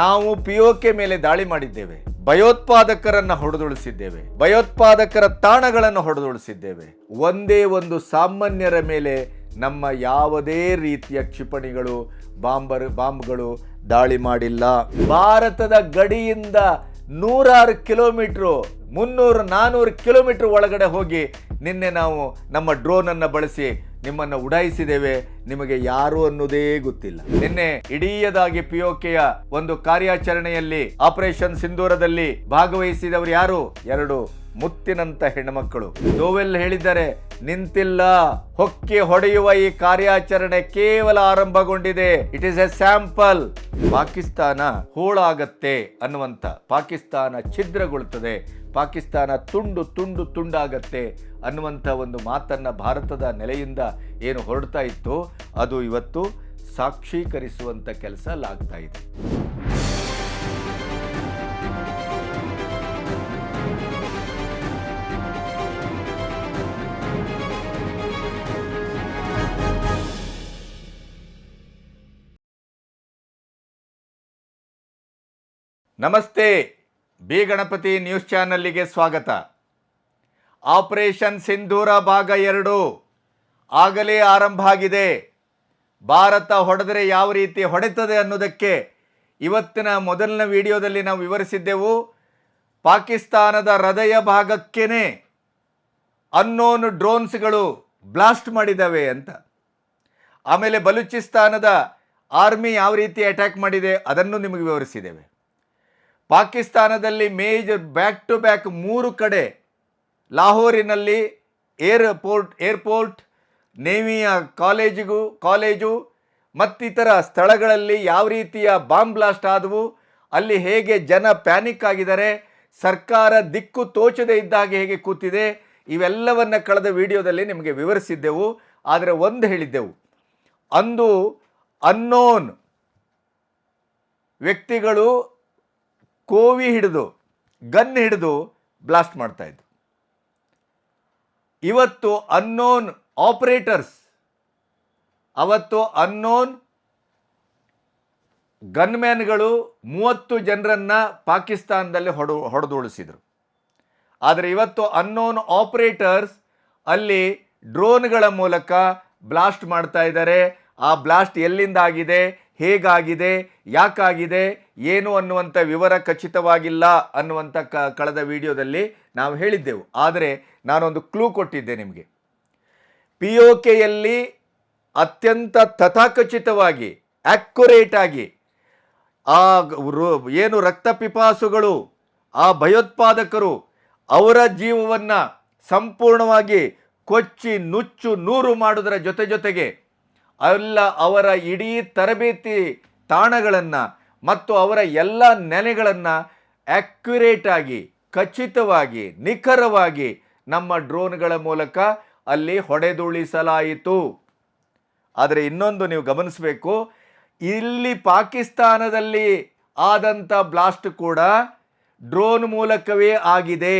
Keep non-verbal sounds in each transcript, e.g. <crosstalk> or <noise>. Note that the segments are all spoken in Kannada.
ನಾವು ಪಿಒಕೆ ಮೇಲೆ ದಾಳಿ ಮಾಡಿದ್ದೇವೆ. ಭಯೋತ್ಪಾದಕರನ್ನು ಹೊಡೆದುಳಿಸಿದ್ದೇವೆ ಭಯೋತ್ಪಾದಕರ ತಾಣಗಳನ್ನು ಹೊಡೆದುಳಿಸಿದ್ದೇವೆ ಒಂದೇ ಒಂದು ಸಾಮಾನ್ಯರ ಮೇಲೆ ನಮ್ಮ ಯಾವುದೇ ರೀತಿಯ ಕ್ಷಿಪಣಿಗಳು, ಬಾಂಬರ್, ಬಾಂಬ್ಗಳು ದಾಳಿ ಮಾಡಿಲ್ಲ. ಭಾರತದ ಗಡಿಯಿಂದ ನೂರಾರು ಕಿಲೋಮೀಟ್ರು, ಮುನ್ನೂರು, ನಾನೂರು ಕಿಲೋಮೀಟರ್ ಒಳಗಡೆ ಹೋಗಿ ನಿನ್ನೆ ನಾವು ನಮ್ಮ ಡ್ರೋನನ್ನು ಬಳಸಿ ನಿಮ್ಮನ್ನು ಉಡಾಯಿಸಿದ್ದೇವೆ, ನಿಮಗೆ ಯಾರು ಅನ್ನೋದೇ ಗೊತ್ತಿಲ್ಲ. ನಿನ್ನೆ ಇಡೀಯದಾಗಿ ಪಿಯೋಕೆಯ ಒಂದು ಕಾರ್ಯಾಚರಣೆಯಲ್ಲಿ ಆಪರೇಷನ್ ಸಿಂಧೂರದಲ್ಲಿ ಭಾಗವಹಿಸಿದವರು ಯಾರು? ಎರಡು ಮುತ್ತಿನಂತ ಹೆಣ್ಮಕ್ಕಳು ದೋವೆಲ್ ಹೇಳಿದ್ದಾರೆ, ನಿಂತಿಲ್ಲ, ಹೊಕ್ಕಿ ಹೊಡೆಯುವ ಈ ಕಾರ್ಯಾಚರಣೆ ಕೇವಲ ಆರಂಭಗೊಂಡಿದೆ. It is a sample Pakistan ಹೂಳಾಗತ್ತೆ ಅನ್ನುವಂತ ಪಾಕಿಸ್ತಾನ ಛಿದ್ರಗೊಳ್ಳುತ್ತದೆ ಪಾಕಿಸ್ತಾನ ತುಂಡು ತುಂಡು ತುಂಡಾಗತ್ತೆ ಅನ್ನುವಂಥ ಒಂದು ಮಾತನ್ನ ಭಾರತದ ನೆಲೆಯಿಂದ ಏನು ಹೊರಡ್ತಾ ಇತ್ತು, ಅದು ಇವತ್ತು ಸಾಕ್ಷೀಕರಿಸುವಂಥ ಕೆಲಸ ಲಾಗ್ತಾ ಇದೆ. ನಮಸ್ತೆ! ಬಿ ಗಣಪತಿ ನ್ಯೂಸ್ ಚಾನಲ್ಲಿಗೆ ಸ್ವಾಗತ. ಆಪರೇಷನ್ ಸಿಂಧೂರ ಭಾಗ ಎರಡು ಆಗಲೇ ಆರಂಭ ಆಗಿದೆ. ಭಾರತ ಹೊಡೆದರೆ ಯಾವ ರೀತಿ ಹೊಡೆತದೆ ಅನ್ನೋದಕ್ಕೆ ಇವತ್ತಿನ ಮೊದಲನೇ ವಿಡಿಯೋದಲ್ಲಿ ನಾವು ವಿವರಿಸಿದ್ದೆವು. ಪಾಕಿಸ್ತಾನದ ಹೃದಯ ಭಾಗಕ್ಕೇನೆ ಅನ್ನೋನ್ ಡ್ರೋನ್ಸ್ಗಳು ಬ್ಲಾಸ್ಟ್ ಮಾಡಿದ್ದಾವೆ ಅಂತ. ಆಮೇಲೆ ಬಲೂಚಿಸ್ತಾನದ ಆರ್ಮಿ ಯಾವ ರೀತಿ ಅಟ್ಯಾಕ್ ಮಾಡಿದೆ ಅದನ್ನು ನಿಮಗೆ ವಿವರಿಸಿದ್ದೇವೆ. ಪಾಕಿಸ್ತಾನದಲ್ಲಿ ಮೇಜರ್ ಬ್ಯಾಕ್ ಟು ಬ್ಯಾಕ್ ಮೂರು ಕಡೆ ಲಾಹೋರಿನಲ್ಲಿ ಏರ್ಪೋರ್ಟ್ ಏರ್ಪೋರ್ಟ್, ನೇವಿಯ ಕಾಲೇಜಿಗೂ, ಕಾಲೇಜು ಮತ್ತಿತರ ಸ್ಥಳಗಳಲ್ಲಿ ಯಾವ ರೀತಿಯ ಬಾಂಬ್ ಬ್ಲಾಸ್ಟ್ ಆದವು, ಅಲ್ಲಿ ಹೇಗೆ ಜನ ಪ್ಯಾನಿಕ್ ಆಗಿದ್ದಾರೆ, ಸರ್ಕಾರ ದಿಕ್ಕು ತೋಚದೇ ಇದ್ದಾಗೆ ಹೇಗೆ ಕೂತಿದೆ, ಇವೆಲ್ಲವನ್ನು ಕಳೆದ ವಿಡಿಯೋದಲ್ಲಿ ನಿಮಗೆ ವಿವರಿಸಿದ್ದೆವು, ಆದರೆ ಒಂದು ಹೇಳಿದ್ದೆವು. ಅಂದು ಅನ್ನೋನ್ ವ್ಯಕ್ತಿಗಳು ಕೋವಿ ಹಿಡಿದು, ಗನ್ ಹಿಡಿದು ಬ್ಲಾಸ್ಟ್ ಮಾಡ್ತಾ ಇದ್ರು. ಇವತ್ತು ಅನ್ನೋನ್ ಆಪರೇಟರ್ಸ್ ಅವತ್ತು ಅನ್ನೋನ್ ಗನ್ಮ್ಯಾನ್ಗಳು ಮೂವತ್ತು ಜನರನ್ನ ಪಾಕಿಸ್ತಾನದಲ್ಲಿ ಹೊಡೆದು ಹೊಡೆದುಳಿಸಿದರು ಆದರೆ ಇವತ್ತು ಅನ್ನೋನ್ ಆಪರೇಟರ್ಸ್ ಅಲ್ಲಿ ಡ್ರೋನ್ಗಳ ಮೂಲಕ ಬ್ಲಾಸ್ಟ್ ಮಾಡ್ತಾ ಇದ್ದಾರೆ. ಆ ಬ್ಲಾಸ್ಟ್ ಎಲ್ಲಿಂದ ಆಗಿದೆ? ಹೇಗಾಗಿದೆ, ಯಾಕಾಗಿದೆ, ಏನು ಅನ್ನುವಂಥ ವಿವರ ಖಚಿತವಾಗಿಲ್ಲ ಅನ್ನುವಂಥ ಕ, ಕಳೆದ ವಿಡಿಯೋದಲ್ಲಿ ನಾವು ಹೇಳಿದ್ದೆವು. ಆದರೆ ನಾನೊಂದು ಕ್ಲೂ ಕೊಟ್ಟಿದ್ದೆ ನಿಮಗೆ. ಪಿ ಒ ಕೆಯಲ್ಲಿ ಅತ್ಯಂತ ತಥಾಖಚಿತವಾಗಿ ಆಕ್ಯುರೇಟಾಗಿ ಆ ಏನು ಏನು ರಕ್ತಪಿಪಾಸುಗಳು ಆ ಭಯೋತ್ಪಾದಕರು ಅವರ ಜೀವವನ್ನು ಸಂಪೂರ್ಣವಾಗಿ ಕೊಚ್ಚಿ, ನುಚ್ಚು, ನೂರು ಮಾಡುವುದರ ಜೊತೆ ಜೊತೆಗೆ ಎಲ್ಲ ಅವರ ಇಡೀ ತರಬೇತಿ ತಾಣಗಳನ್ನು ಮತ್ತು ಅವರ ಎಲ್ಲ ನೆಲೆಗಳನ್ನು ಆ್ಯಕ್ಯುರೇಟಾಗಿ ಖಚಿತವಾಗಿ, ನಿಖರವಾಗಿ ನಮ್ಮ ಡ್ರೋನ್ಗಳ ಮೂಲಕ ಅಲ್ಲಿ ಹೊಡೆದುಳಿಸಲಾಯಿತು. ಆದರೆ ಇನ್ನೊಂದು ನೀವು ಗಮನಿಸಬೇಕು, ಇಲ್ಲಿ ಪಾಕಿಸ್ತಾನದಲ್ಲಿ ಆದಂಥ ಬ್ಲಾಸ್ಟ್ ಕೂಡ ಡ್ರೋನ್ ಮೂಲಕವೇ ಆಗಿದೆ.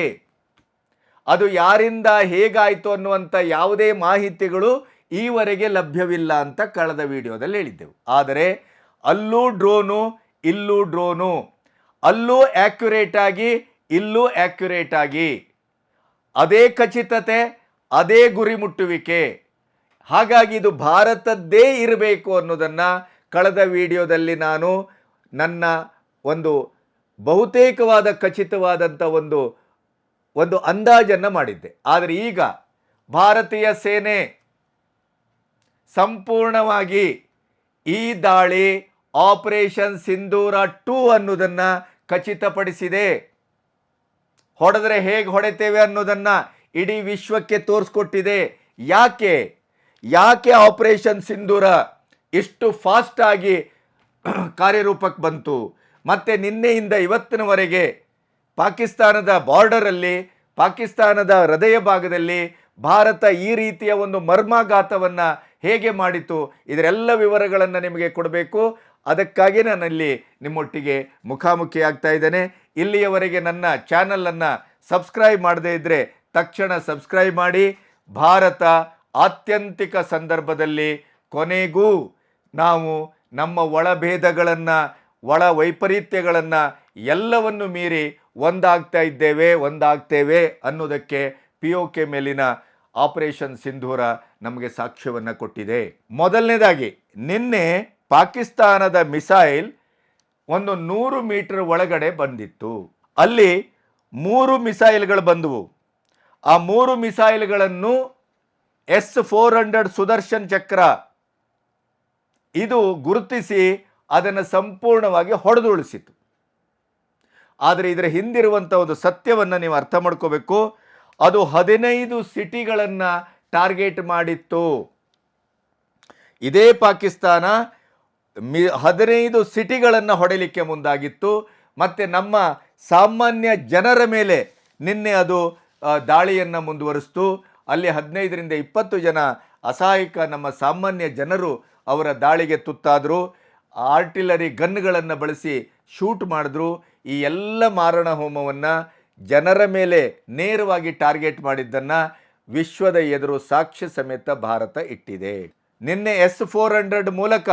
ಅದು ಯಾರಿಂದ ಹೇಗಾಯಿತು ಅನ್ನುವಂಥ ಯಾವುದೇ ಮಾಹಿತಿಗಳು ಈವರೆಗೆ ಲಭ್ಯವಿಲ್ಲ ಅಂತ ಕಳೆದ ವಿಡಿಯೋದಲ್ಲಿ ಹೇಳಿದ್ದೆವು. ಆದರೆ ಅಲ್ಲೂ ಡ್ರೋನು, ಇಲ್ಲೂ ಡ್ರೋನು, ಅಲ್ಲೂ ಆಕ್ಯುರೇಟ್ ಆಗಿ, ಇಲ್ಲೂ ಆಕ್ಯುರೇಟ್ ಆಗಿ. ಅದೇ ಖಚಿತತೆ, ಅದೇ ಗುರಿ ಮುಟ್ಟುವಿಕೆ. ಹಾಗಾಗಿ ಇದು ಭಾರತದ್ದೇ ಇರಬೇಕು ಅನ್ನೋದನ್ನು ಕಳೆದ ವಿಡಿಯೋದಲ್ಲಿ ನಾನು ನನ್ನ ಒಂದು ಬಹುತೇಕವಾದ ಖಚಿತವಾದಂಥ ಒಂದು ಒಂದು ಅಂದಾಜನ್ನು ಮಾಡಿದ್ದೆ. ಆದರೆ ಈಗ ಭಾರತೀಯ ಸೇನೆ ಸಂಪೂರ್ಣವಾಗಿ ಈ ದಾಳಿ ಆಪರೇಷನ್ ಸಿಂಧೂರ ಟೂ ಅನ್ನೋದನ್ನು ಖಚಿತಪಡಿಸಿದೆ. ಹೊಡೆದ್ರೆ ಹೇಗೆ ಹೊಡೆತೇವೆ ಅನ್ನೋದನ್ನು ಇಡೀ ವಿಶ್ವಕ್ಕೆ ತೋರಿಸ್ಕೊಟ್ಟಿದೆ. ಯಾಕೆ? ಯಾಕೆ ಆಪರೇಷನ್ ಸಿಂಧೂರ ಇಷ್ಟು ಫಾಸ್ಟ್ ಆಗಿ <clears throat> ಕಾರ್ಯರೂಪಕ್ಕೆ ಬಂತು? ಮತ್ತು ನಿನ್ನೆಯಿಂದ ಇವತ್ತಿನವರೆಗೆ ಪಾಕಿಸ್ತಾನದ ಬಾರ್ಡರಲ್ಲಿ ಪಾಕಿಸ್ತಾನದ ಹೃದಯ ಭಾಗದಲ್ಲಿ ಭಾರತ ಈ ರೀತಿಯ ಒಂದು ಮರ್ಮಾಘಾತವನ್ನು ಹೇಗೆ ಮಾಡಿತು, ಇದರೆಲ್ಲ ವಿವರಗಳನ್ನು ನಿಮಗೆ ಕೊಡಬೇಕು. ಅದಕ್ಕಾಗಿ ನಾನಲ್ಲಿ ನಿಮ್ಮೊಟ್ಟಿಗೆ ಮುಖಾಮುಖಿ ಆಗ್ತಾ ಇದ್ದೇನೆ. ಇಲ್ಲಿಯವರೆಗೆ ನನ್ನ ಚಾನಲನ್ನು ಸಬ್ಸ್ಕ್ರೈಬ್ ಮಾಡದೇ ಇದ್ದರೆ ತಕ್ಷಣ ಸಬ್ಸ್ಕ್ರೈಬ್ ಮಾಡಿ. ಭಾರತ ಆತ್ಯಂತಿಕ ಸಂದರ್ಭದಲ್ಲಿ ಕೊನೆಗೂ ನಾವು ನಮ್ಮ ಒಳಭೇದಗಳನ್ನು, ಒಳ ವೈಪರೀತ್ಯಗಳನ್ನು ಎಲ್ಲವನ್ನು ಮೀರಿ ಒಂದಾಗ್ತಾ ಇದ್ದೇವೆ, ಒಂದಾಗ್ತೇವೆ ಅನ್ನೋದಕ್ಕೆ ಪಿ ಒ ಕೆ ಮೇಲಿನ ಆಪರೇಷನ್ ಸಿಂಧೂರ ನಮಗೆ ಸಾಕ್ಷ್ಯವನ್ನು ಕೊಟ್ಟಿದೆ. ಮೊದಲನೇದಾಗಿ, ನಿನ್ನೆ ಪಾಕಿಸ್ತಾನದ ಮಿಸೈಲ್ ಒಂದು ನೂರು ಮೀಟರ್ ಒಳಗಡೆ ಬಂದಿತ್ತು. ಅಲ್ಲಿ ಮೂರು ಮಿಸೈಲ್ಗಳು ಬಂದವು. ಆ ಮೂರು ಮಿಸೈಲ್ಗಳನ್ನು S four hundred Sudarshan Chakra ಇದು ಗುರುತಿಸಿ ಅದನ್ನು ಸಂಪೂರ್ಣವಾಗಿ ಹೊಡೆದುಳಿಸಿತು ಆದರೆ ಇದರ ಹಿಂದಿರುವಂಥ ಒಂದು ಸತ್ಯವನ್ನು ನೀವು ಅರ್ಥ ಮಾಡ್ಕೋಬೇಕು. ಅದು ಹದಿನೈದು ಸಿಟಿಗಳನ್ನು ಟಾರ್ಗೆಟ್ ಮಾಡಿತ್ತು. ಇದೇ ಪಾಕಿಸ್ತಾನ ಮಿ ಹದಿನೈದು ಸಿಟಿಗಳನ್ನು ಹೊಡೆಯಲಿಕ್ಕೆ ಮುಂದಾಗಿತ್ತು. ಮತ್ತು ನಮ್ಮ ಸಾಮಾನ್ಯ ಜನರ ಮೇಲೆ ನಿನ್ನೆ ಅದು ದಾಳಿಯನ್ನು ಮುಂದುವರಿಸ್ತು. ಅಲ್ಲಿ ಹದಿನೈದರಿಂದ ಇಪ್ಪತ್ತು ಜನ ಅಸಹಾಯಕ ನಮ್ಮ ಸಾಮಾನ್ಯ ಜನರು ಅವರ ದಾಳಿಗೆ ತುತ್ತಾದರು. ಆರ್ಟಿಲರಿ ಗನ್ಗಳನ್ನು ಬಳಸಿ ಶೂಟ್ ಮಾಡಿದ್ರು. ಈ ಎಲ್ಲ ಮಾರಣ ಹೋಮವನ್ನು ಜನರ ಮೇಲೆ ನೇರವಾಗಿ ಟಾರ್ಗೆಟ್ ಮಾಡಿದ್ದನ್ನು ವಿಶ್ವದ ಎದುರು ಸಾಕ್ಷ್ಯ ಸಮೇತ ಭಾರತ ಇಟ್ಟಿದೆ. ನಿನ್ನೆ ಎಸ್ ಫೋರ್ ಹಂಡ್ರೆಡ್ ಮೂಲಕ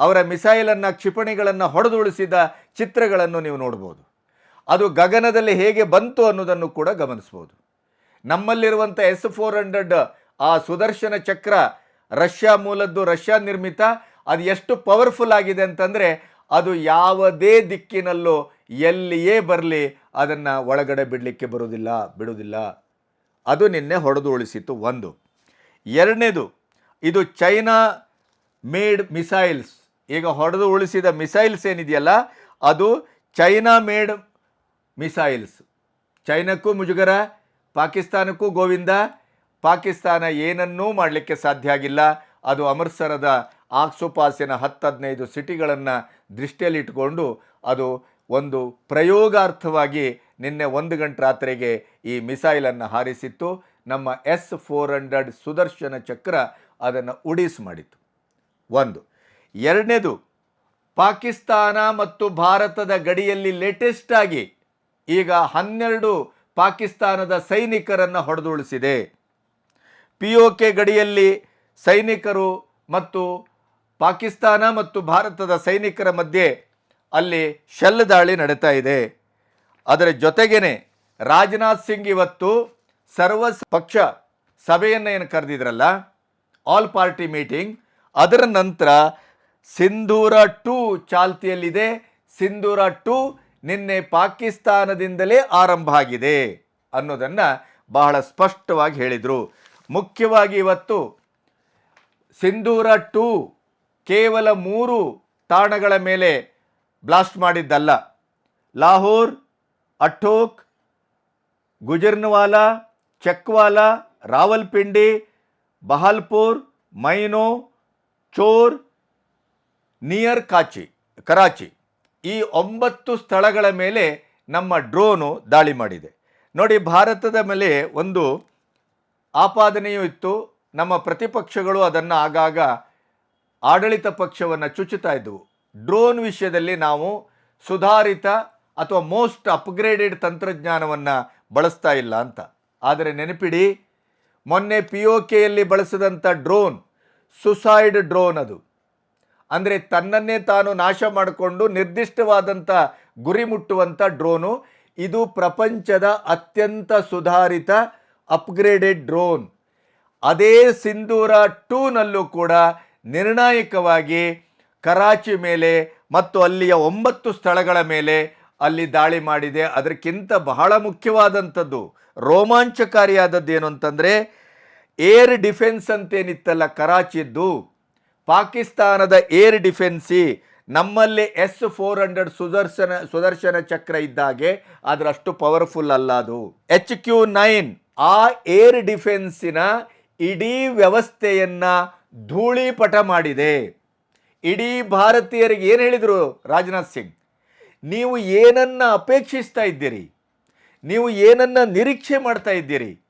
ಅವರ ಮಿಸೈಲನ್ನು, ಕ್ಷಿಪಣಿಗಳನ್ನು ಹೊಡೆದುಳಿಸಿದ ಚಿತ್ರಗಳನ್ನು ನೀವು ನೋಡ್ಬೋದು. ಅದು ಗಗನದಲ್ಲಿ ಹೇಗೆ ಬಂತು ಅನ್ನೋದನ್ನು ಕೂಡ ಗಮನಿಸ್ಬೋದು. ನಮ್ಮಲ್ಲಿರುವಂಥ ಎಸ್ ಫೋರ್ ಹಂಡ್ರೆಡ್, ಆ ಸುದರ್ಶನ ಚಕ್ರ, ರಷ್ಯಾ ಮೂಲದ್ದು ರಷ್ಯಾ ನಿರ್ಮಿತ, ಅದು ಎಷ್ಟು ಪವರ್ಫುಲ್ ಆಗಿದೆ ಅಂತಂದರೆ, ಅದು ಯಾವುದೇ ದಿಕ್ಕಿನಲ್ಲೂ ಎಲ್ಲಿಯೇ ಬರಲಿ ಅದನ್ನು ಒಳಗಡೆ ಬಿಡಲಿಕ್ಕೆ ಬರುವುದಿಲ್ಲ, ಬಿಡುವುದಿಲ್ಲ. ಅದು ನಿನ್ನೆ ಹೊಡೆದು ಉಳಿಸಿತು ಒಂದು. ಎರಡನೇದು, ಇದು ಚೈನಾ ಮೇಡ್ ಮಿಸೈಲ್ಸ್. ಈಗ ಹೊಡೆದು ಉಳಿಸಿದ ಮಿಸೈಲ್ಸ್ ಏನಿದೆಯಲ್ಲ, ಅದು ಚೈನಾ ಮೇಡ್ ಮಿಸೈಲ್ಸ್. ಚೈನಕ್ಕೂ ಮುಜುಗರ, ಪಾಕಿಸ್ತಾನಕ್ಕೂ ಗೋವಿಂದ. ಪಾಕಿಸ್ತಾನ ಏನನ್ನೂ ಮಾಡಲಿಕ್ಕೆ ಸಾಧ್ಯ ಆಗಿಲ್ಲ. ಅದು ಅಮೃತ್ಸರದ ಆಕ್ಸುಪಾಸಿನ ಹತ್ತು ಹದಿನೈದು ಸಿಟಿಗಳನ್ನು ದೃಷ್ಟಿಯಲ್ಲಿಟ್ಟುಕೊಂಡು ಅದು ಒಂದು ಪ್ರಯೋಗಾರ್ಥವಾಗಿ ನಿನ್ನೆ ಒಂದು ಗಂಟೆ ರಾತ್ರಿಗೆ ಈ ಮಿಸೈಲನ್ನು ಹಾರಿಸಿತ್ತು. ನಮ್ಮ ಎಸ್ ಫೋರ್ ಹಂಡ್ರೆಡ್ ಸುದರ್ಶನ ಚಕ್ರ ಅದನ್ನು ಉಡೀಸ್ ಮಾಡಿತು ಒಂದು. ಎರಡನೇದು, ಪಾಕಿಸ್ತಾನ ಮತ್ತು ಭಾರತದ ಗಡಿಯಲ್ಲಿ ಲೇಟೆಸ್ಟ್ ಆಗಿ ಈಗ ಹನ್ನೆರಡು ಪಾಕಿಸ್ತಾನದ ಸೈನಿಕರನ್ನು ಹೊಡೆದುಳಿಸಿದೆ ಪಿ ಒ ಕೆ ಗಡಿಯಲ್ಲಿ ಸೈನಿಕರು ಮತ್ತು ಪಾಕಿಸ್ತಾನ ಮತ್ತು ಭಾರತದ ಸೈನಿಕರ ಮಧ್ಯೆ ಅಲ್ಲಿ ಶೆಲ್ ದಾಳಿ ನಡೀತಾ ಇದೆ. ಅದರ ಜೊತೆಗೇನೆ ರಾಜನಾಥ್ ಸಿಂಗ್ ಇವತ್ತು ಸರ್ವ ಪಕ್ಷ ಸಭೆಯನ್ನು ಏನು ಕರೆದಿದ್ರಲ್ಲ? ಆಲ್ ಪಾರ್ಟಿ ಮೀಟಿಂಗ್ ಅದರ ನಂತರ ಸಿಂಧೂರ ಟೂ ಚಾಲ್ತಿಯಲ್ಲಿದೆ. ಸಿಂಧೂರ ಟೂ ನಿನ್ನೆ ಪಾಕಿಸ್ತಾನದಿಂದಲೇ ಆರಂಭ ಆಗಿದೆ ಅನ್ನೋದನ್ನು ಬಹಳ ಸ್ಪಷ್ಟವಾಗಿ ಹೇಳಿದರು. ಮುಖ್ಯವಾಗಿ ಇವತ್ತು ಸಿಂಧೂರ ಟೂ ಕೇವಲ ಮೂರು ತಾಣಗಳ ಮೇಲೆ ಬ್ಲಾಸ್ಟ್ ಮಾಡಿದ್ದಲ್ಲ. ಲಾಹೋರ್, ಅಠೋಕ್, ಗುಜರ್ನವಾಲಾ, ಚಕ್ವಾಲಾ, ರಾವಲ್ಪಿಂಡಿ, ಬಹಾಲ್ಪುರ್, ಮೈನೋ, ಚೋರ್, ನಿಯರ್ ಕಾಚಿ, ಕರಾಚಿ ಈ ಒಂಬತ್ತು ಸ್ಥಳಗಳ ಮೇಲೆ ನಮ್ಮ ಡ್ರೋನು ದಾಳಿ ಮಾಡಿದೆ. ನೋಡಿ ಭಾರತದ ಮೇಲೆ ಒಂದು ಆಪಾದನೆಯೂ ಇತ್ತು. ನಮ್ಮ ಪ್ರತಿಪಕ್ಷಗಳು ಅದನ್ನು ಆಗಾಗ ಆಡಳಿತ ಪಕ್ಷವನ್ನು ಚುಚ್ಚುತ್ತಾ ಇದ್ದವು ಡ್ರೋನ್ ವಿಷಯದಲ್ಲಿ ನಾವು ಸುಧಾರಿತ ಅಥವಾ ಮೋಸ್ಟ್ ಅಪ್ಗ್ರೇಡೆಡ್ ತಂತ್ರಜ್ಞಾನವನ್ನು ಬಳಸ್ತಾ ಇಲ್ಲ ಅಂತ. ಆದರೆ ನೆನಪಿಡಿ, ಮೊನ್ನೆ ಪಿ ಒ ಕೆಯಲ್ಲಿ ಬಳಸಿದಂಥ ಡ್ರೋನ್, ಸುಸೈಡ್ ಡ್ರೋನ್ ಅದು. ಅಂದರೆ ತನ್ನನ್ನೇ ತಾನು ನಾಶ ಮಾಡಿಕೊಂಡು ನಿರ್ದಿಷ್ಟವಾದಂಥ ಗುರಿ ಮುಟ್ಟುವಂಥ ಡ್ರೋನು, ಇದು ಪ್ರಪಂಚದ ಅತ್ಯಂತ ಸುಧಾರಿತ ಅಪ್ಗ್ರೇಡೆಡ್ ಡ್ರೋನ್. ಅದೇ ಸಿಂಧೂರ ಟೂನಲ್ಲೂ ಕೂಡ ನಿರ್ಣಾಯಕವಾಗಿ ಕರಾಚಿ ಮೇಲೆ ಮತ್ತು ಅಲ್ಲಿಯ ಒಂಬತ್ತು ಸ್ಥಳಗಳ ಮೇಲೆ ಅಲ್ಲಿ ದಾಳಿ ಮಾಡಿದೆ. ಅದಕ್ಕಿಂತ ಬಹಳ ಮುಖ್ಯವಾದಂಥದ್ದು, ರೋಮಾಂಚಕಾರಿಯಾದದ್ದು ಏನು ಅಂತಂದರೆ, ಏರ್ ಡಿಫೆನ್ಸ್ ಅಂತೇನಿತ್ತಲ್ಲ ಕರಾಚಿದ್ದು, ಪಾಕಿಸ್ತಾನದ ಏರ್ ಡಿಫೆನ್ಸಿ ನಮ್ಮಲ್ಲಿ S four hundred Sudarshana Sudarshana Chakra ಇದ್ದಾಗೆ ಅದರಷ್ಟು ಪವರ್ಫುಲ್ ಅಲ್ಲ ಅದು. ಎಚ್ ಕ್ಯೂ ನೈನ್, ಆ ಏರ್ ಡಿಫೆನ್ಸಿನ ಇಡೀ ವ್ಯವಸ್ಥೆಯನ್ನು ಧೂಳಿಪಟ ಮಾಡಿದೆ. ಇಡೀ ಭಾರತೀಯರಿಗೆ ಏನು ಹೇಳಿದರು ರಾಜನಾಥ್ ಸಿಂಗ್? ನೀವು ಏನನ್ನು ಅಪೇಕ್ಷಿಸ್ತಾ ಇದ್ದೀರಿ? ನೀವು ಏನನ್ನ ನಿರೀಕ್ಷೆ ಮಾಡ್ತಾ ಇದ್ದೀರಿ?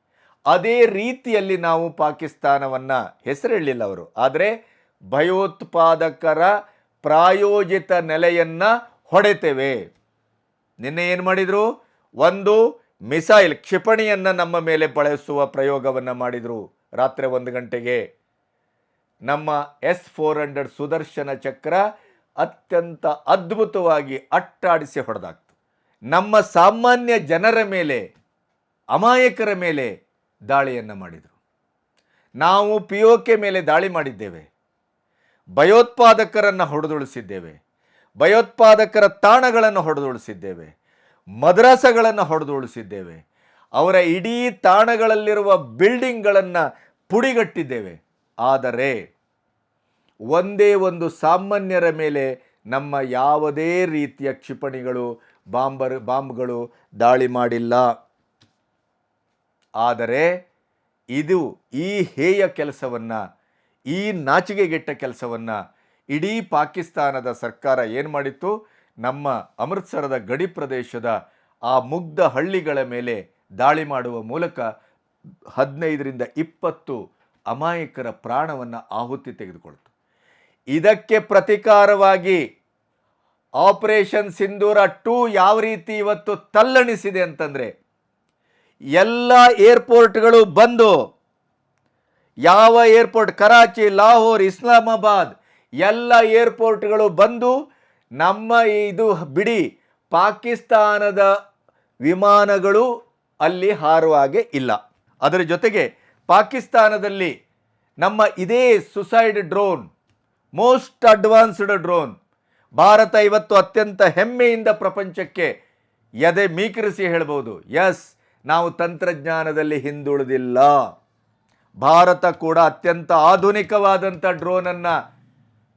ಅದೇ ರೀತಿಯಲ್ಲಿ ನಾವು ಪಾಕಿಸ್ತಾನವನ್ನು ಹೆಸರು ಹೇಳಿಲ್ಲ ಅವರು. ಆದರೆ ಭಯೋತ್ಪಾದಕರ ಪ್ರಾಯೋಜಿತ ನೆಲೆಯನ್ನು ಹೊಡೆತೇವೆ. ನಿನ್ನೆ ಏನು ಮಾಡಿದರು? ಒಂದು ಮಿಸೈಲ್ ಕ್ಷಿಪಣಿಯನ್ನು ನಮ್ಮ ಮೇಲೆ ಬಳಸುವ ಪ್ರಯೋಗವನ್ನು ಮಾಡಿದರು. ರಾತ್ರಿ ಒಂದು ಗಂಟೆಗೆ. ನಮ್ಮ ಎಸ್ ಫೋರ್ ಹಂಡ್ರೆಡ್ ಸುದರ್ಶನ ಚಕ್ರ ಅತ್ಯಂತ ಅದ್ಭುತವಾಗಿ ಅಟ್ಟಾಡಿಸಿ ಹೊಡೆದಾಕ್ತು. ನಮ್ಮ ಸಾಮಾನ್ಯ ಜನರ ಮೇಲೆ, ಅಮಾಯಕರ ಮೇಲೆ ದಾಳಿಯನ್ನು ಮಾಡಿದರು. ನಾವು ಪಿ ಒ ಕೆ ಮೇಲೆ ದಾಳಿ ಮಾಡಿದ್ದೇವೆ. ಭಯೋತ್ಪಾದಕರನ್ನು ಹೊಡೆದುಳಿಸಿದ್ದೇವೆ ಭಯೋತ್ಪಾದಕರ ತಾಣಗಳನ್ನು ಹೊಡೆದುಳಿಸಿದ್ದೇವೆ ಮದ್ರಾಸಗಳನ್ನು ಹೊಡೆದುಳಿಸಿದ್ದೇವೆ ಅವರ ಇಡೀ ತಾಣಗಳಲ್ಲಿರುವ ಬಿಲ್ಡಿಂಗ್ಗಳನ್ನು ಪುಡಿಗಟ್ಟಿದ್ದೇವೆ. ಆದರೆ ಒಂದೇ ಒಂದು ಸಾಮಾನ್ಯರ ಮೇಲೆ ನಮ್ಮ ಯಾವುದೇ ರೀತಿಯ ಕ್ಷಿಪಣಿಗಳು, ಬಾಂಬರ್, ಬಾಂಬ್ಗಳು ದಾಳಿ ಮಾಡಿಲ್ಲ. ಆದರೆ ಇದು ಈ ಹೇಯ ಕೆಲಸವನ್ನು, ಈ ನಾಚಿಕೆಗೆಟ್ಟ ಕೆಲಸವನ್ನು ಇಡೀ ಪಾಕಿಸ್ತಾನದ ಸರ್ಕಾರ ಏನು ಮಾಡಿತ್ತು? ನಮ್ಮ ಅಮೃತ್ಸರದ ಗಡಿ ಪ್ರದೇಶದ ಆ ಮುಗ್ಧ ಹಳ್ಳಿಗಳ ಮೇಲೆ ದಾಳಿ ಮಾಡುವ ಮೂಲಕ ಹದಿನೈದರಿಂದ ಇಪ್ಪತ್ತು ಅಮಾಯಕರ ಪ್ರಾಣವನ್ನು ಆಹುತಿ ತೆಗೆದುಕೊಳ್ತು ಇದಕ್ಕೆ ಪ್ರತಿಕಾರವಾಗಿ ಆಪರೇಷನ್ ಸಿಂಧೂರ ಟೂ ಯಾವ ರೀತಿ ಇವತ್ತು ತಲ್ಲಣಿಸಿದೆ ಅಂತಂದರೆ ಎಲ್ಲ ಏರ್ಪೋರ್ಟ್ಗಳು ಬಂದು ಯಾವ ಏರ್ಪೋರ್ಟ್ ಕರಾಚಿ, ಲಾಹೋರ್, ಇಸ್ಲಾಮಾಬಾದ್ ಎಲ್ಲ ಏರ್ಪೋರ್ಟ್ಗಳು ಬಂದು ನಮ್ಮ ಇದು ಬಿಡಿ ಪಾಕಿಸ್ತಾನದ ವಿಮಾನಗಳು ಅಲ್ಲಿ ಹಾರುವ ಹಾಗೆ ಇಲ್ಲ. ಅದರ ಜೊತೆಗೆ ಪಾಕಿಸ್ತಾನದಲ್ಲಿ ನಮ್ಮ ಇದೇ suicide drone most advanced drone Bharat ಇವತ್ತು ಅತ್ಯಂತ ಹೆಮ್ಮೆಯಿಂದ ಪ್ರಪಂಚಕ್ಕೆ ಎದೆ ಮೀಕರಿಸಿ ಹೇಳ್ಬೋದು. ಎಸ್ ನಾವು ತಂತ್ರಜ್ಞಾನದಲ್ಲಿ ಹಿಂದುಳಿದಿಲ್ಲ. ಭಾರತ ಕೂಡ ಅತ್ಯಂತ ಆಧುನಿಕವಾದಂಥ ಡ್ರೋನನ್ನು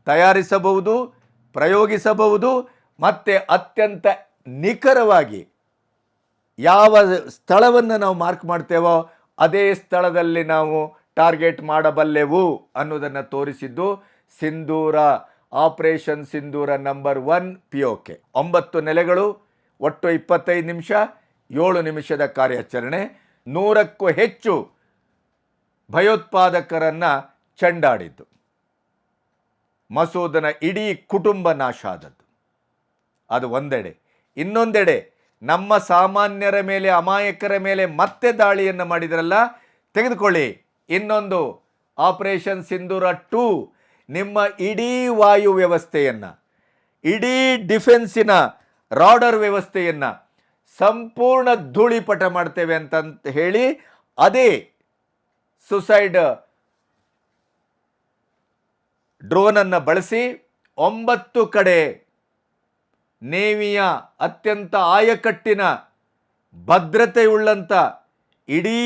ತಯಾರಿಸಬಹುದು, ಪ್ರಯೋಗಿಸಬಹುದು, ಮತ್ತು ಅತ್ಯಂತ ನಿಖರವಾಗಿ ಯಾವ ಸ್ಥಳವನ್ನು ನಾವು ಮಾರ್ಕ್ ಮಾಡ್ತೇವೋ ಅದೇ ಸ್ಥಳದಲ್ಲಿ ನಾವು ಟಾರ್ಗೆಟ್ ಮಾಡಬಲ್ಲೆವು ಅನ್ನೋದನ್ನು ತೋರಿಸಿದ್ದು Sindoor operation Sindoor number one P K ಒಂಬತ್ತು ನೆಲೆಗಳು, ಒಟ್ಟು ಇಪ್ಪತ್ತೈದು ನಿಮಿಷ, ಏಳು ನಿಮಿಷದ ಕಾರ್ಯಾಚರಣೆ, ನೂರಕ್ಕೂ ಹೆಚ್ಚು ಭಯೋತ್ಪಾದಕರನ್ನು ಚೆಂಡಾಡಿದ್ದು. ಮಸೂದನ ಇಡೀ ಕುಟುಂಬ ನಾಶ ಆದದ್ದು. ಅದು ಒಂದೆಡೆ. ಇನ್ನೊಂದೆಡೆ ನಮ್ಮ ಸಾಮಾನ್ಯರ ಮೇಲೆ, ಅಮಾಯಕರ ಮೇಲೆ ಮತ್ತೆ ದಾಳಿಯನ್ನು ಮಾಡಿದ್ರಲ್ಲ? ತೆಗೆದುಕೊಳ್ಳಿ. ಇನ್ನೊಂದು ಆಪರೇಷನ್ ಸಿಂಧೂರ ಟೂ ನಿಮ್ಮ ಇಡೀ ವಾಯು ವ್ಯವಸ್ಥೆಯನ್ನು, ಇಡೀ ಡಿಫೆನ್ಸಿನ ರಾಡರ್ ವ್ಯವಸ್ಥೆಯನ್ನು ಸಂಪೂರ್ಣ ಧೂಳಿಪಟ ಮಾಡ್ತೇವೆ ಅಂತಂತ ಹೇಳಿ ಅದೇ ಸುಸೈಡ್ ಡ್ರೋನನ್ನು ಬಳಸಿ ಒಂಬತ್ತು ಕಡೆ ನೇವಿಯ ಅತ್ಯಂತ ಆಯಕಟ್ಟಿನ ಭದ್ರತೆಯುಳ್ಳಂಥ ಇಡೀ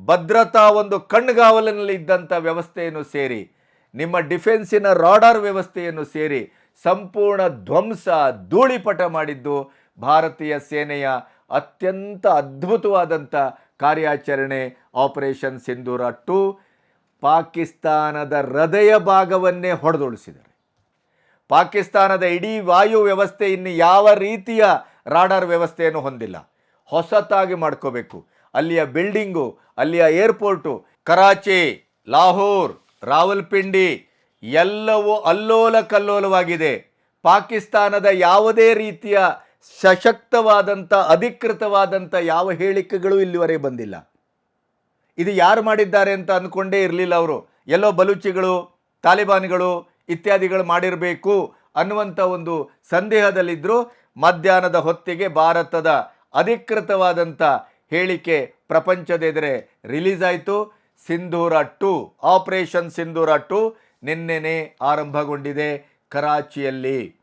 ಭದ್ರತಾ ಒಂದು ಕಣ್ಗಾವಲಿನಲ್ಲಿ ಇದ್ದಂಥ ವ್ಯವಸ್ಥೆಯನ್ನು ಸೇರಿ, ನಿಮ್ಮ ಡಿಫೆನ್ಸಿನ ರಾಡಾರ್ ವ್ಯವಸ್ಥೆಯನ್ನು ಸೇರಿ ಸಂಪೂರ್ಣ ಧ್ವಂಸ, ಧೂಳಿಪಟ ಮಾಡಿದ್ದು ಭಾರತೀಯ ಸೇನೆಯ ಅತ್ಯಂತ ಅದ್ಭುತವಾದಂಥ ಕಾರ್ಯಾಚರಣೆ ಆಪರೇಷನ್ ಸಿಂಧೂರ ಟು ಪಾಕಿಸ್ತಾನದ ಹೃದಯ ಭಾಗವನ್ನೇ ಹೊಡೆದೊಳಿಸಿದ್ದಾರೆ ಪಾಕಿಸ್ತಾನದ ಇಡೀ ವಾಯು ವ್ಯವಸ್ಥೆ ಇನ್ನು ಯಾವ ರೀತಿಯ ರಾಡಾರ್ ವ್ಯವಸ್ಥೆಯನ್ನು ಹೊಂದಿಲ್ಲ. ಹೊಸತಾಗಿ ಮಾಡ್ಕೋಬೇಕು. ಅಲ್ಲಿಯ ಬಿಲ್ಡಿಂಗು, ಅಲ್ಲಿಯ ಏರ್ಪೋರ್ಟು, ಕರಾಚಿ, ಲಾಹೋರ್, ರಾವಲ್ಪಿಂಡಿ ಎಲ್ಲವೂ ಅಲ್ಲೋಲ ಕಲ್ಲೋಲವಾಗಿದೆ ಪಾಕಿಸ್ತಾನದ ಯಾವುದೇ ರೀತಿಯ ಸಶಕ್ತವಾದಂಥ, ಅಧಿಕೃತವಾದಂಥ ಯಾವ ಹೇಳಿಕೆಗಳು ಇಲ್ಲಿವರೆಗೆ ಬಂದಿಲ್ಲ. ಇದು ಯಾರು ಮಾಡಿದ್ದಾರೆ ಅಂತ ಅಂದ್ಕೊಂಡೇ ಇರಲಿಲ್ಲ ಅವರು. ಎಲ್ಲೋ ಬಲೂಚಿಗಳು, ತಾಲಿಬಾನ್ಗಳು ಇತ್ಯಾದಿಗಳು ಮಾಡಿರಬೇಕು ಅನ್ನುವಂಥ ಒಂದು ಸಂದೇಹದಲ್ಲಿದ್ದರೂ ಮಧ್ಯಾಹ್ನದ ಹೊತ್ತಿಗೆ ಭಾರತದ ಅಧಿಕೃತವಾದಂಥ ಹೇಳಿಕೆ ಪ್ರಪಂಚದೆದುರೆ ರಿಲೀಸ್ ಆಯಿತು Sindoor two, operation Sindoor two ನಿನ್ನೆನೇ ಆರಂಭಗೊಂಡಿದೆ ಕರಾಚಿಯಲ್ಲಿ.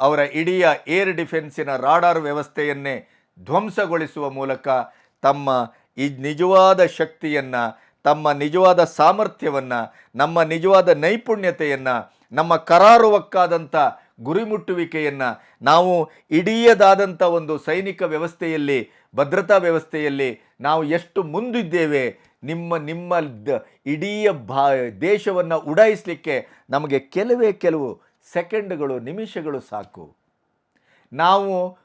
ಅವರ ಇಡೀ ಏರ್ ಡಿಫೆನ್ಸಿನ ರಾಡಾರ್ ವ್ಯವಸ್ಥೆಯನ್ನೇ ಧ್ವಂಸಗೊಳಿಸುವ ಮೂಲಕ ತಮ್ಮ ಈ ನಿಜವಾದ ಶಕ್ತಿಯನ್ನು ತಮ್ಮ ನಿಜವಾದ ಸಾಮರ್ಥ್ಯವನ್ನು, ನಮ್ಮ ನಿಜವಾದ ನೈಪುಣ್ಯತೆಯನ್ನು, ನಮ್ಮ ಕರಾರುವಕ್ಕಾದಂಥ ಗುರಿ ಮುಟ್ಟುವಿಕೆಯನ್ನು ನಾವು ಇಡೀಯದಾದಂಥ ಒಂದು ಸೈನಿಕ ವ್ಯವಸ್ಥೆಯಲ್ಲಿ, ಭದ್ರತಾ ವ್ಯವಸ್ಥೆಯಲ್ಲಿ ನಾವು ಎಷ್ಟು ಮುಂದಿದ್ದೇವೆ, ನಿಮ್ಮ ನಿಮ್ಮ ಇಡೀ ಭಾ, ದೇಶವನ್ನು ಉಡಾಯಿಸಲಿಕ್ಕೆ ನಮಗೆ ಕೆಲವೇ ಕೆಲವು ಸೆಕೆಂಡ್ಗಳು, ನಿಮಿಷಗಳು ಸಾಕು. ನಾವು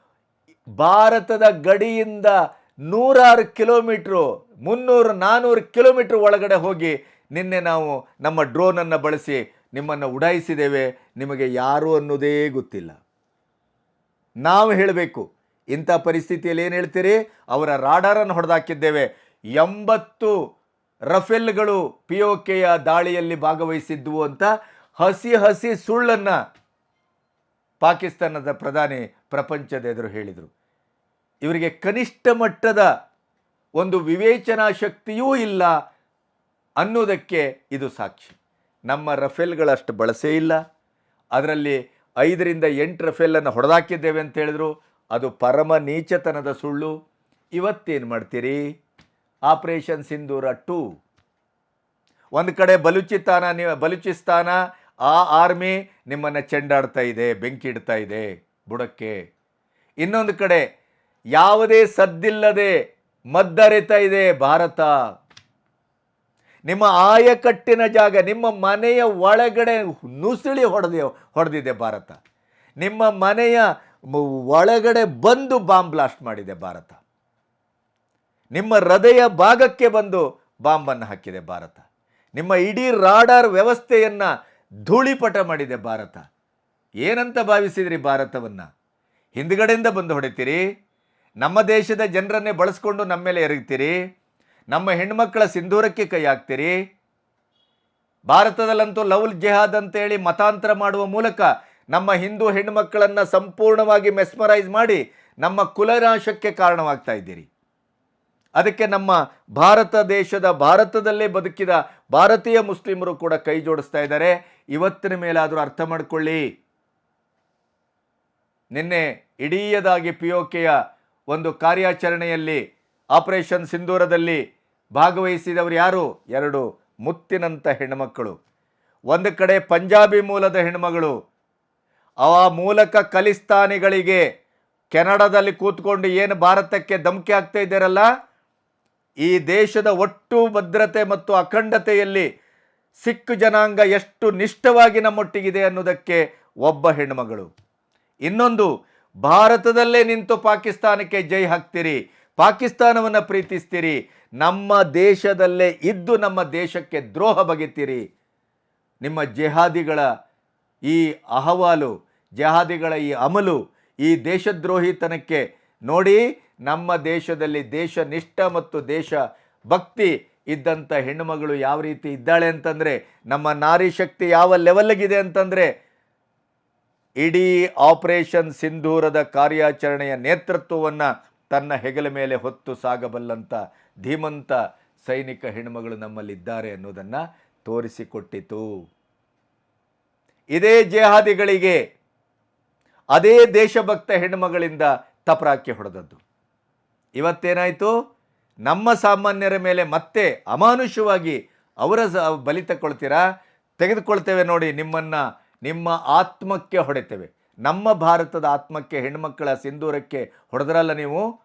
ಭಾರತದ ಗಡಿಯಿಂದ ನೂರಾರು ಕಿಲೋಮೀಟ್ರು ಮುನ್ನೂರು ನಾನ್ನೂರು ಕಿಲೋಮೀಟ್ರ್ ಒಳಗಡೆ ಹೋಗಿ ನಿನ್ನೆ ನಾವು ನಮ್ಮ ಡ್ರೋನನ್ನು ಬಳಸಿ ನಿಮ್ಮನ್ನು ಉಡಾಯಿಸಿದ್ದೇವೆ. ನಿಮಗೆ ಯಾರು ಅನ್ನೋದೇ ಗೊತ್ತಿಲ್ಲ. ನಾವು ಹೇಳಬೇಕು, ಇಂಥ ಪರಿಸ್ಥಿತಿಯಲ್ಲಿ ಏನು ಹೇಳ್ತೀರಿ? ಅವರ ರಾಡಾರನ್ನು ಹೊಡೆದಾಕಿದ್ದೇವೆ. ಎಂಬತ್ತು ರಫೇಲ್ಗಳು ಪಿ ಒ ಕೆಯ ದಾಳಿಯಲ್ಲಿ ಭಾಗವಹಿಸಿದ್ವು ಅಂತ ಹಸಿ ಹಸಿ ಸುಳ್ಳನ್ನು ಪಾಕಿಸ್ತಾನದ ಪ್ರಧಾನಿ ಪ್ರಪಂಚದ ಎದುರು ಹೇಳಿದರು. ಇವರಿಗೆ ಕನಿಷ್ಠ ಮಟ್ಟದ ಒಂದು ವಿವೇಚನಾ ಶಕ್ತಿಯೂ ಇಲ್ಲ ಅನ್ನೋದಕ್ಕೆ ಇದು ಸಾಕ್ಷಿ. ನಮ್ಮ ರಫೇಲ್ಗಳಷ್ಟು ಬಳಸೇ ಇಲ್ಲ. ಅದರಲ್ಲಿ ಐದರಿಂದ ಎಂಟು ರಫೇಲನ್ನು ಹೊಡೆದಾಕಿದ್ದೇವೆ ಅಂತ ಹೇಳಿದ್ರು. ಅದು ಪರಮ ನೀಚತನದ ಸುಳ್ಳು. ಇವತ್ತೇನು ಮಾಡ್ತೀರಿ? Operation Sindoor two. ಒಂದು ಕಡೆ ಬಲುಚಿತಾನ ನೀವು ಬಲುಚಿಸ್ತಾನ, ಆ ಆರ್ಮಿ ನಿಮ್ಮನ್ನು ಚೆಂಡಾಡ್ತಾ ಇದೆ ಬೆಂಕಿ ಇಡ್ತಾ ಇದೆ, ಬುಡಕ್ಕೆ. ಇನ್ನೊಂದು ಕಡೆ ಯಾವುದೇ ಸದ್ದಿಲ್ಲದೆ ಮದ್ದರಿತಾ ಇದೆ ಭಾರತ. ನಿಮ್ಮ ಆಯಕಟ್ಟಿನ ಜಾಗ, ನಿಮ್ಮ ಮನೆಯ ಒಳಗಡೆ ನುಸುಳಿ ಹೊಡೆದ, ಹೊಡೆದಿದೆ ಭಾರತ. ನಿಮ್ಮ ಮನೆಯ ಒಳಗಡೆ ಬಂದು ಬಾಂಬ್ ಬ್ಲಾಸ್ಟ್ ಮಾಡಿದೆ ಭಾರತ. ನಿಮ್ಮ ಹೃದಯ ಭಾಗಕ್ಕೆ ಬಂದು ಬಾಂಬನ್ನು ಹಾಕಿದೆ ಭಾರತ. ನಿಮ್ಮ ಇಡೀ ರಾಡಾರ್ ವ್ಯವಸ್ಥೆಯನ್ನು ಧೂಳಿಪಟ ಮಾಡಿದೆ ಭಾರತ. ಏನಂತ ಭಾವಿಸಿದ್ರಿ ಭಾರತವನ್ನು? ಹಿಂದ್ಗಡೆಯಿಂದ ಬಂದು ಹೊಡಿತೀರಿ? ನಮ್ಮ ದೇಶದ ಜನರನ್ನೇ ಬಳಸ್ಕೊಂಡು ನಮ್ಮ ಮೇಲೆ ಎರಗ್ತೀರಿ, ನಮ್ಮ ಹೆಣ್ಮಕ್ಕಳ ಸಿಂಧೂರಕ್ಕೆ ಕೈ ಹಾಕ್ತೀರಿ. ಭಾರತದಲ್ಲಂತೂ ಲವ್ ಜೆಹಾದ್ ಅಂತೇಳಿ ಮತಾಂತರ ಮಾಡುವ ಮೂಲಕ ನಮ್ಮ ಹಿಂದೂ ಹೆಣ್ಮಕ್ಕಳನ್ನು ಸಂಪೂರ್ಣವಾಗಿ ಮೆಸ್ಮರೈಸ್ ಮಾಡಿ ನಮ್ಮ ಕುಲನಾಶಕ್ಕೆ ಕಾರಣವಾಗ್ತಾ ಇದ್ದೀರಿ. ಅದಕ್ಕೆ ನಮ್ಮ ಭಾರತ ದೇಶದ ಭಾರತದಲ್ಲೇ ಬದುಕಿದ ಭಾರತೀಯ ಮುಸ್ಲಿಮರು ಕೂಡ ಕೈ ಜೋಡಿಸ್ತಾ ಇದ್ದಾರೆ. ಇವತ್ತಿನ ಮೇಲಾದರೂ ಅರ್ಥ ಮಾಡಿಕೊಳ್ಳಿ. ನಿನ್ನೆ ಇಡೀಯದಾಗಿ ಪಿ ಒ ಕೆಯ ಒಂದು ಕಾರ್ಯಾಚರಣೆಯಲ್ಲಿ ಆಪರೇಷನ್ ಸಿಂಧೂರದಲ್ಲಿ ಭಾಗವಹಿಸಿದವರು ಯಾರು? ಎರಡು ಮುತ್ತಿನಂಥ ಹೆಣ್ಮಕ್ಕಳು. ಒಂದು ಕಡೆ ಪಂಜಾಬಿ ಮೂಲದ ಹೆಣ್ಮಗಳು. ಆ ಮೂಲಕ ಕಲಿಸ್ತಾನಿಗಳಿಗೆ ಕೆನಡಾದಲ್ಲಿ ಕೂತ್ಕೊಂಡು ಏನು ಭಾರತಕ್ಕೆ ಧಮಕಿ ಆಗ್ತಾ ಇದ್ದೀರಲ್ಲ? ಈ ದೇಶದ ಒಟ್ಟು ಭದ್ರತೆ ಮತ್ತು ಅಖಂಡತೆಯಲ್ಲಿ ಸಿಖ್ ಜನಾಂಗ ಎಷ್ಟು ನಿಷ್ಠವಾಗಿ ನಮ್ಮೊಟ್ಟಿಗಿದೆ ಅನ್ನೋದಕ್ಕೆ ಒಬ್ಬ ಹೆಣ್ಮಗಳು. ಇನ್ನೊಂದು ಭಾರತದಲ್ಲೇ ನಿಂತು ಪಾಕಿಸ್ತಾನಕ್ಕೆ ಜೈ ಹಾಕ್ತೀರಿ, ಪಾಕಿಸ್ತಾನವನ್ನು ಪ್ರೀತಿಸ್ತೀರಿ, ನಮ್ಮ ದೇಶದಲ್ಲೇ ಇದ್ದು ನಮ್ಮ ದೇಶಕ್ಕೆ ದ್ರೋಹ ಬಗೆತೀರಿ. ನಿಮ್ಮ ಜೆಹಾದಿಗಳ ಈ ಅಹವಾಲು, ಜೆಹಾದಿಗಳ ಈ ಅಮಲು, ಈ ದೇಶದ್ರೋಹಿತನಕ್ಕೆ ನೋಡಿ ನಮ್ಮ ದೇಶದಲ್ಲಿ ದೇಶ ನಿಷ್ಠ ಮತ್ತು ದೇಶ ಭಕ್ತಿ ಇದ್ದಂಥ ಹೆಣ್ಣುಮಗಳು ಯಾವ ರೀತಿ ಇದ್ದಾಳೆ ಅಂತಂದರೆ, ನಮ್ಮ ನಾರಿ ಶಕ್ತಿ ಯಾವ ಲೆವೆಲ್ಗಿದೆ ಅಂತಂದರೆ ಇಡೀ ಆಪರೇಷನ್ ಸಿಂಧೂರದ ಕಾರ್ಯಾಚರಣೆಯ ನೇತೃತ್ವವನ್ನು ತನ್ನ ಹೆಗಲ ಮೇಲೆ ಹೊತ್ತು ಸಾಗಬಲ್ಲಂಥ ಧೀಮಂತ ಸೈನಿಕ ಹೆಣ್ಮಗಳು ನಮ್ಮಲ್ಲಿದ್ದಾರೆ ಅನ್ನೋದನ್ನು ತೋರಿಸಿಕೊಟ್ಟಿತು. ಇದೇ ಜೇಹಾದಿಗಳಿಗೆ ಅದೇ ದೇಶಭಕ್ತ ಹೆಣ್ಮಗಳಿಂದ ತಪರಾಕಿ ಹೊಡೆದದ್ದು. ಇವತ್ತೇನಾಯಿತು? ನಮ್ಮ ಸಾಮಾನ್ಯರ ಮೇಲೆ ಮತ್ತೆ ಅಮಾನುಷವಾಗಿ ಅವರ ಬಲಿ ತಗೊಳ್ತೀರಾ ತೆಗೆದುಕೊಳ್ತೇವೆ ನೋಡಿ ನಿಮ್ಮನ್ನು ನಿಮ್ಮ ಆತ್ಮಕ್ಕೆ ಹೊಡೆತೇವೆ. ನಮ್ಮ ಭಾರತದ ಆತ್ಮಕ್ಕೆ ಹೆಣ್ಮಕ್ಕಳ ಸಿಂಧೂರಕ್ಕೆ ಹೊಡೆದ್ರಲ್ಲ ನೀವು?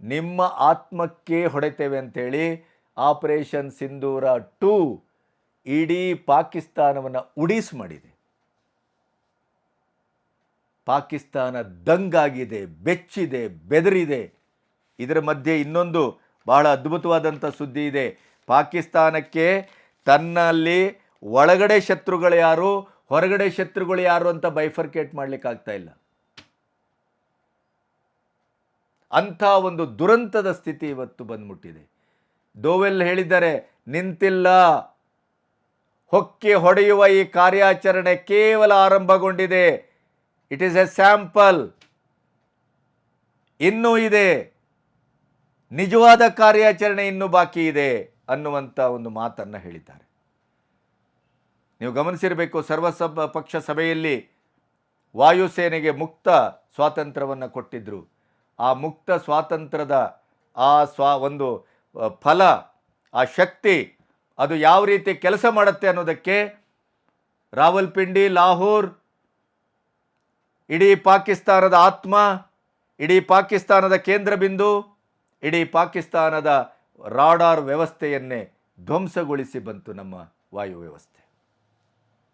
ನಿಮ್ಮ ಆತ್ಮಕ್ಕೆ ಹೊಡೆತೇವೆ ಅಂಥೇಳಿ ಆಪರೇಷನ್ ಸಿಂಧೂರ ಟೂ ಇಡೀ ಪಾಕಿಸ್ತಾನವನ್ನು ಉಡೀಸ್ ಮಾಡಿದೆ. ಪಾಕಿಸ್ತಾನ ದಂಗಾಗಿದೆ, ಬೆಚ್ಚಿದೆ, ಬೆದರಿದೆ. ಇದರ ಮಧ್ಯೆ ಇನ್ನೊಂದು ಬಹಳ ಅದ್ಭುತವಾದಂಥ ಸುದ್ದಿ ಇದೆ. ಪಾಕಿಸ್ತಾನಕ್ಕೆ ತನ್ನಲ್ಲಿ ಒಳಗಡೆ ಶತ್ರುಗಳು ಯಾರು, ಹೊರಗಡೆ ಶತ್ರುಗಳು ಯಾರು ಅಂತ ಬೈಫರ್ಕೇಟ್ ಮಾಡಲಿಕ್ಕಾಗ್ತಾ ಇಲ್ಲ. ಅಂಥ ಒಂದು ದುರಂತದ ಸ್ಥಿತಿ ಇವತ್ತು ಬಂದ್ಬಿಟ್ಟಿದೆ. ದೋವೆಲ್ ಹೇಳಿದ್ದಾರೆ, ನಿಂತಿಲ್ಲ. ಹೊಕ್ಕಿ ಹೊಡೆಯುವ ಈ ಕಾರ್ಯಾಚರಣೆ ಕೇವಲ ಆರಂಭಗೊಂಡಿದೆ. ಇಟ್ ಈಸ್ ಎ ಸ್ಯಾಂಪಲ್ ಇನ್ನೂ ಇದೆ. ನಿಜವಾದ ಕಾರ್ಯಾಚರಣೆ ಇನ್ನೂ ಬಾಕಿ ಇದೆ ಅನ್ನುವಂಥ ಒಂದು ಮಾತನ್ನು ಹೇಳಿದ್ದಾರೆ. ನೀವು ಗಮನಿಸಿರಬೇಕು ಸರ್ವಸಭ ಪಕ್ಷ ಸಭೆಯಲ್ಲಿ ವಾಯುಸೇನೆಗೆ ಮುಕ್ತ ಸ್ವಾತಂತ್ರ್ಯವನ್ನು ಕೊಟ್ಟಿದ್ದರು ಆ ಮುಕ್ತ ಸ್ವಾತಂತ್ರ್ಯದ ಆ ಸ್ವಾ, ಒಂದು ಫಲ, ಆ ಶಕ್ತಿ ಅದು ಯಾವ ರೀತಿ ಕೆಲಸ ಮಾಡುತ್ತೆ ಅನ್ನೋದಕ್ಕೆ ರಾವಲ್ಪಿಂಡಿ, ಲಾಹೋರ್, ಇಡೀ ಪಾಕಿಸ್ತಾನದ ಆತ್ಮ, ಇಡೀ ಪಾಕಿಸ್ತಾನದ ಕೇಂದ್ರ ಬಿಂದು ಇಡೀ ಪಾಕಿಸ್ತಾನದ ರಾಡಾರ್ ವ್ಯವಸ್ಥೆಯನ್ನೇ ಧ್ವಂಸಗೊಳಿಸಿ ಬಂತು ನಮ್ಮ ವಾಯು ವ್ಯವಸ್ಥೆ.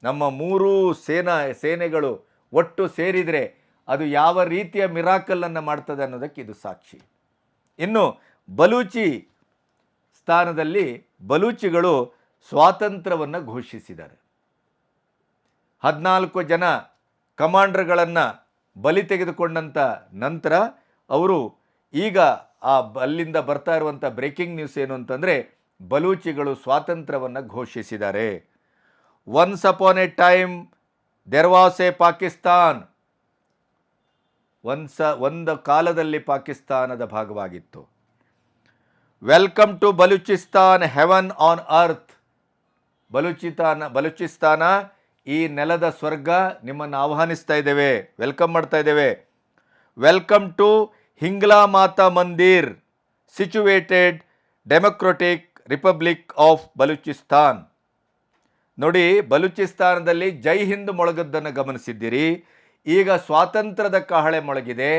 ನಮ್ಮ ಮೂರೂ ಸೇನಾ, ಸೇನೆಗಳು ಒಟ್ಟು ಸೇರಿದರೆ ಅದು ಯಾವ ರೀತಿಯ ಮಿರಾಕಲನ್ನು ಮಾಡ್ತದೆ ಅನ್ನೋದಕ್ಕೆ ಇದು ಸಾಕ್ಷಿ. ಇನ್ನು ಬಲೂಚಿ ಸ್ಥಾನದಲ್ಲಿ ಬಲೂಚಿಗಳು ಸ್ವಾತಂತ್ರ್ಯವನ್ನು ಘೋಷಿಸಿದ್ದಾರೆ. ಹದಿನಾಲ್ಕು ಜನ ಕಮಾಂಡರ್ಗಳನ್ನು ಬಲಿ ತೆಗೆದುಕೊಂಡಂಥ ನಂತರ ಅವರು ಈಗ ಆ ಅಲ್ಲಿಂದ ಬರ್ತಾ ಇರುವಂಥ ಬ್ರೇಕಿಂಗ್ ನ್ಯೂಸ್ ಏನು ಅಂತಂದರೆ ಬಲೂಚಿಗಳು ಸ್ವಾತಂತ್ರ್ಯವನ್ನು ಘೋಷಿಸಿದ್ದಾರೆ. Once upon a time there was a Pakistan once ಒಂದು ಕಾಲದಲ್ಲಿ ಪಾಕಿಸ್ತಾನದ ಭಾಗವಾಗಿತ್ತು. Welcome to Balochistan heaven on earth Balochistan Balochistan ಈ ನೆಲದ ಸ್ವರ್ಗ ನಿಮ್ಮನ್ನು ಆಹ್ವಾನಿಸ್ತಾ ಇದ್ದೇವೆ. ವೆಲ್ಕಮ್ ಮಾಡ್ತಾ ಇದ್ದೇವೆ. Welcome to Hinglaj Mata Mandir situated democratic republic of Balochistan ನೋಡಿ, ಬಲೂಚಿಸ್ತಾನದಲ್ಲಿ ಜೈ ಹಿಂದ್ ಮೊಳಗದ್ದನ್ನು ಗಮನಿಸಿದ್ದೀರಿ. ಈಗ ಸ್ವಾತಂತ್ರ್ಯದ ಕಹಳೆ ಮೊಳಗಿದೆ,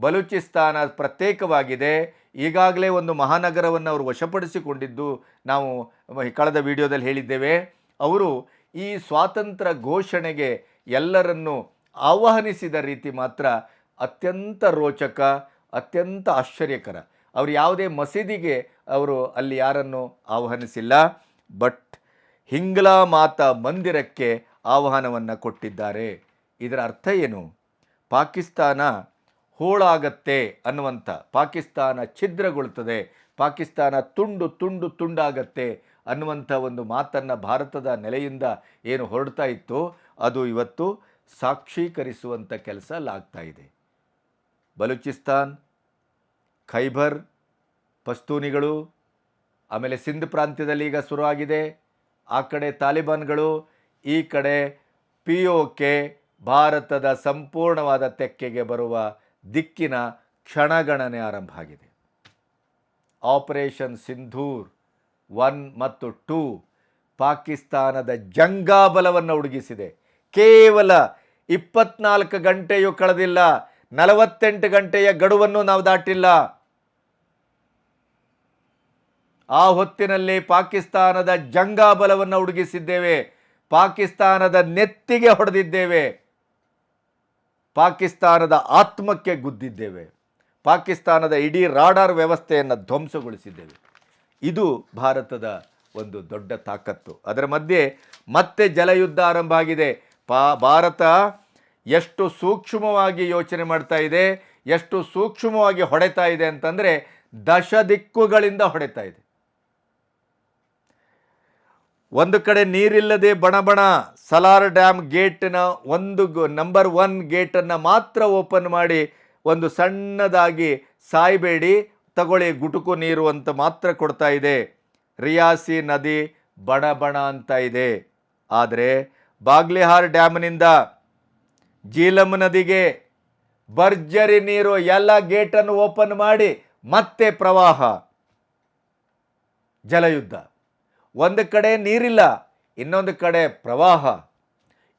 ಬಲೂಚಿಸ್ತಾನ ಪ್ರತ್ಯೇಕವಾಗಿದೆ. ಈಗಾಗಲೇ ಒಂದು ಮಹಾನಗರವನ್ನು ಅವರು ವಶಪಡಿಸಿಕೊಂಡಿದ್ದು ನಾವು ಕಳೆದ ವಿಡಿಯೋದಲ್ಲಿ ಹೇಳಿದ್ದೇವೆ. ಅವರು ಈ ಸ್ವಾತಂತ್ರ್ಯ ಘೋಷಣೆಗೆ ಎಲ್ಲರನ್ನು ಆಹ್ವಾನಿಸಿದ ರೀತಿ ಮಾತ್ರ ಅತ್ಯಂತ ರೋಚಕ, ಅತ್ಯಂತ ಆಶ್ಚರ್ಯಕರ. ಅವರು ಯಾವುದೇ ಮಸೀದಿಗೆ ಅವರು ಅಲ್ಲಿ ಯಾರನ್ನು ಆಹ್ವಾನಿಸಿಲ್ಲ. ಬಟ್ ಹಿಂಗ್ಲಾ ಮಾತಾ ಮಂದಿರಕ್ಕೆ ಆಹ್ವಾನವನ್ನು ಕೊಟ್ಟಿದ್ದಾರೆ. ಇದರ ಅರ್ಥ ಏನು? ಪಾಕಿಸ್ತಾನ ಹೋಳಾಗತ್ತೆ ಅನ್ನುವಂಥ, ಪಾಕಿಸ್ತಾನ ಛಿದ್ರಗೊಳ್ತದೆ, ಪಾಕಿಸ್ತಾನ ತುಂಡು ತುಂಡು ತುಂಡಾಗತ್ತೆ ಅನ್ನುವಂಥ ಒಂದು ಮಾತನ್ನು ಭಾರತದ ನೆಲೆಯಿಂದ ಏನು ಹೊರಡ್ತಾ ಇತ್ತು, ಅದು ಇವತ್ತು ಸಾಕ್ಷೀಕರಿಸುವಂಥ ಕೆಲಸ ಲಾಗ್ತಾ ಇದೆ. ಬಲೂಚಿಸ್ತಾನ್, ಖೈಬರ್, ಪಸ್ತೂನಿಗಳು, ಆಮೇಲೆ ಸಿಂಧ್ ಪ್ರಾಂತ್ಯದಲ್ಲಿ ಈಗ ಶುರುವಾಗಿದೆ. ಆ ಕಡೆ ತಾಲಿಬಾನ್ಗಳು, ಈ ಕಡೆ ಪಿ ಒ ಕೆ ಭಾರತದ ಸಂಪೂರ್ಣವಾದ ತೆಕ್ಕೆಗೆ ಬರುವ ದಿಕ್ಕಿನ ಕ್ಷಣಗಣನೆ ಆರಂಭ ಆಗಿದೆ. ಆಪರೇಷನ್ ಸಿಂಧೂರ್ ಒನ್ ಮತ್ತು ಟೂ ಪಾಕಿಸ್ತಾನದ ಜಂಗಾಬಲವನ್ನು ಉಡುಗಿಸಿದೆ ಕೇವಲ ಇಪ್ಪತ್ನಾಲ್ಕು ಗಂಟೆಯೂ ಕಳೆದಿಲ್ಲ, ನಲವತ್ತೆಂಟು ಗಂಟೆಯ ಗಡುವನ್ನು ನಾವು ದಾಟಿಲ್ಲ. ಆ ಹೊತ್ತಿನಲ್ಲಿ ಪಾಕಿಸ್ತಾನದ ಜಂಗಾಬಲವನ್ನು ಹುಡುಗಿಸಿದ್ದೇವೆ. ಪಾಕಿಸ್ತಾನದ ನೆತ್ತಿಗೆ ಹೊಡೆದಿದ್ದೇವೆ. ಪಾಕಿಸ್ತಾನದ ಆತ್ಮಕ್ಕೆ ಗುದ್ದಿದ್ದೇವೆ. ಪಾಕಿಸ್ತಾನದ ಇಡೀ ರಾಡಾರ್ ವ್ಯವಸ್ಥೆಯನ್ನು ಧ್ವಂಸಗೊಳಿಸಿದ್ದೇವೆ. ಇದು ಭಾರತದ ಒಂದು ದೊಡ್ಡ ತಾಕತ್ತು. ಅದರ ಮಧ್ಯೆ ಮತ್ತೆ ಜಲಯುದ್ಧ ಆರಂಭ ಆಗಿದೆ. ಪಾ, ಭಾರತ ಎಷ್ಟು ಸೂಕ್ಷ್ಮವಾಗಿ ಯೋಚನೆ ಮಾಡ್ತಾ ಇದೆ, ಎಷ್ಟು ಸೂಕ್ಷ್ಮವಾಗಿ ಹೊಡೆತಾ ಇದೆ ಅಂತಂದರೆ ದಶ ದಿಕ್ಕುಗಳಿಂದ ಹೊಡೆತಾ ಇದೆ. ಒಂದು ಕಡೆ ನೀರಿಲ್ಲದೆ ಬಣಬಣ, ಸಲಾರ್ ಡ್ಯಾಮ್ ಗೇಟ್ನ ಒಂದು ನಂಬರ್ ಒನ್ ಗೇಟನ್ನು ಮಾತ್ರ ಓಪನ್ ಮಾಡಿ ಒಂದು ಸಣ್ಣದಾಗಿ ಸಾಯಬೇಡಿ, ತಗೊಳ್ಳಿ ಗುಟುಕು ನೀರು ಅಂತ ಮಾತ್ರ ಕೊಡ್ತಾ ಇದೆ. ರಿಯಾಸಿ ನದಿ ಬಣಬಣ ಬಣ ಅಂತ ಇದೆ. ಆದರೆ ಬಾಗ್ಲಿಹಾರ್ ಡ್ಯಾಮ್ನಿಂದ ಜೀಲಂ ನದಿಗೆ ಭರ್ಜರಿ ನೀರು ಎಲ್ಲ ಗೇಟನ್ನು ಓಪನ್ ಮಾಡಿ ಮತ್ತೆ ಪ್ರವಾಹ, ಜಲಯುದ್ಧ. ಒಂದು ಕಡೆ ನೀರಿಲ್ಲ, ಇನ್ನೊಂದು ಕಡೆ ಪ್ರವಾಹ.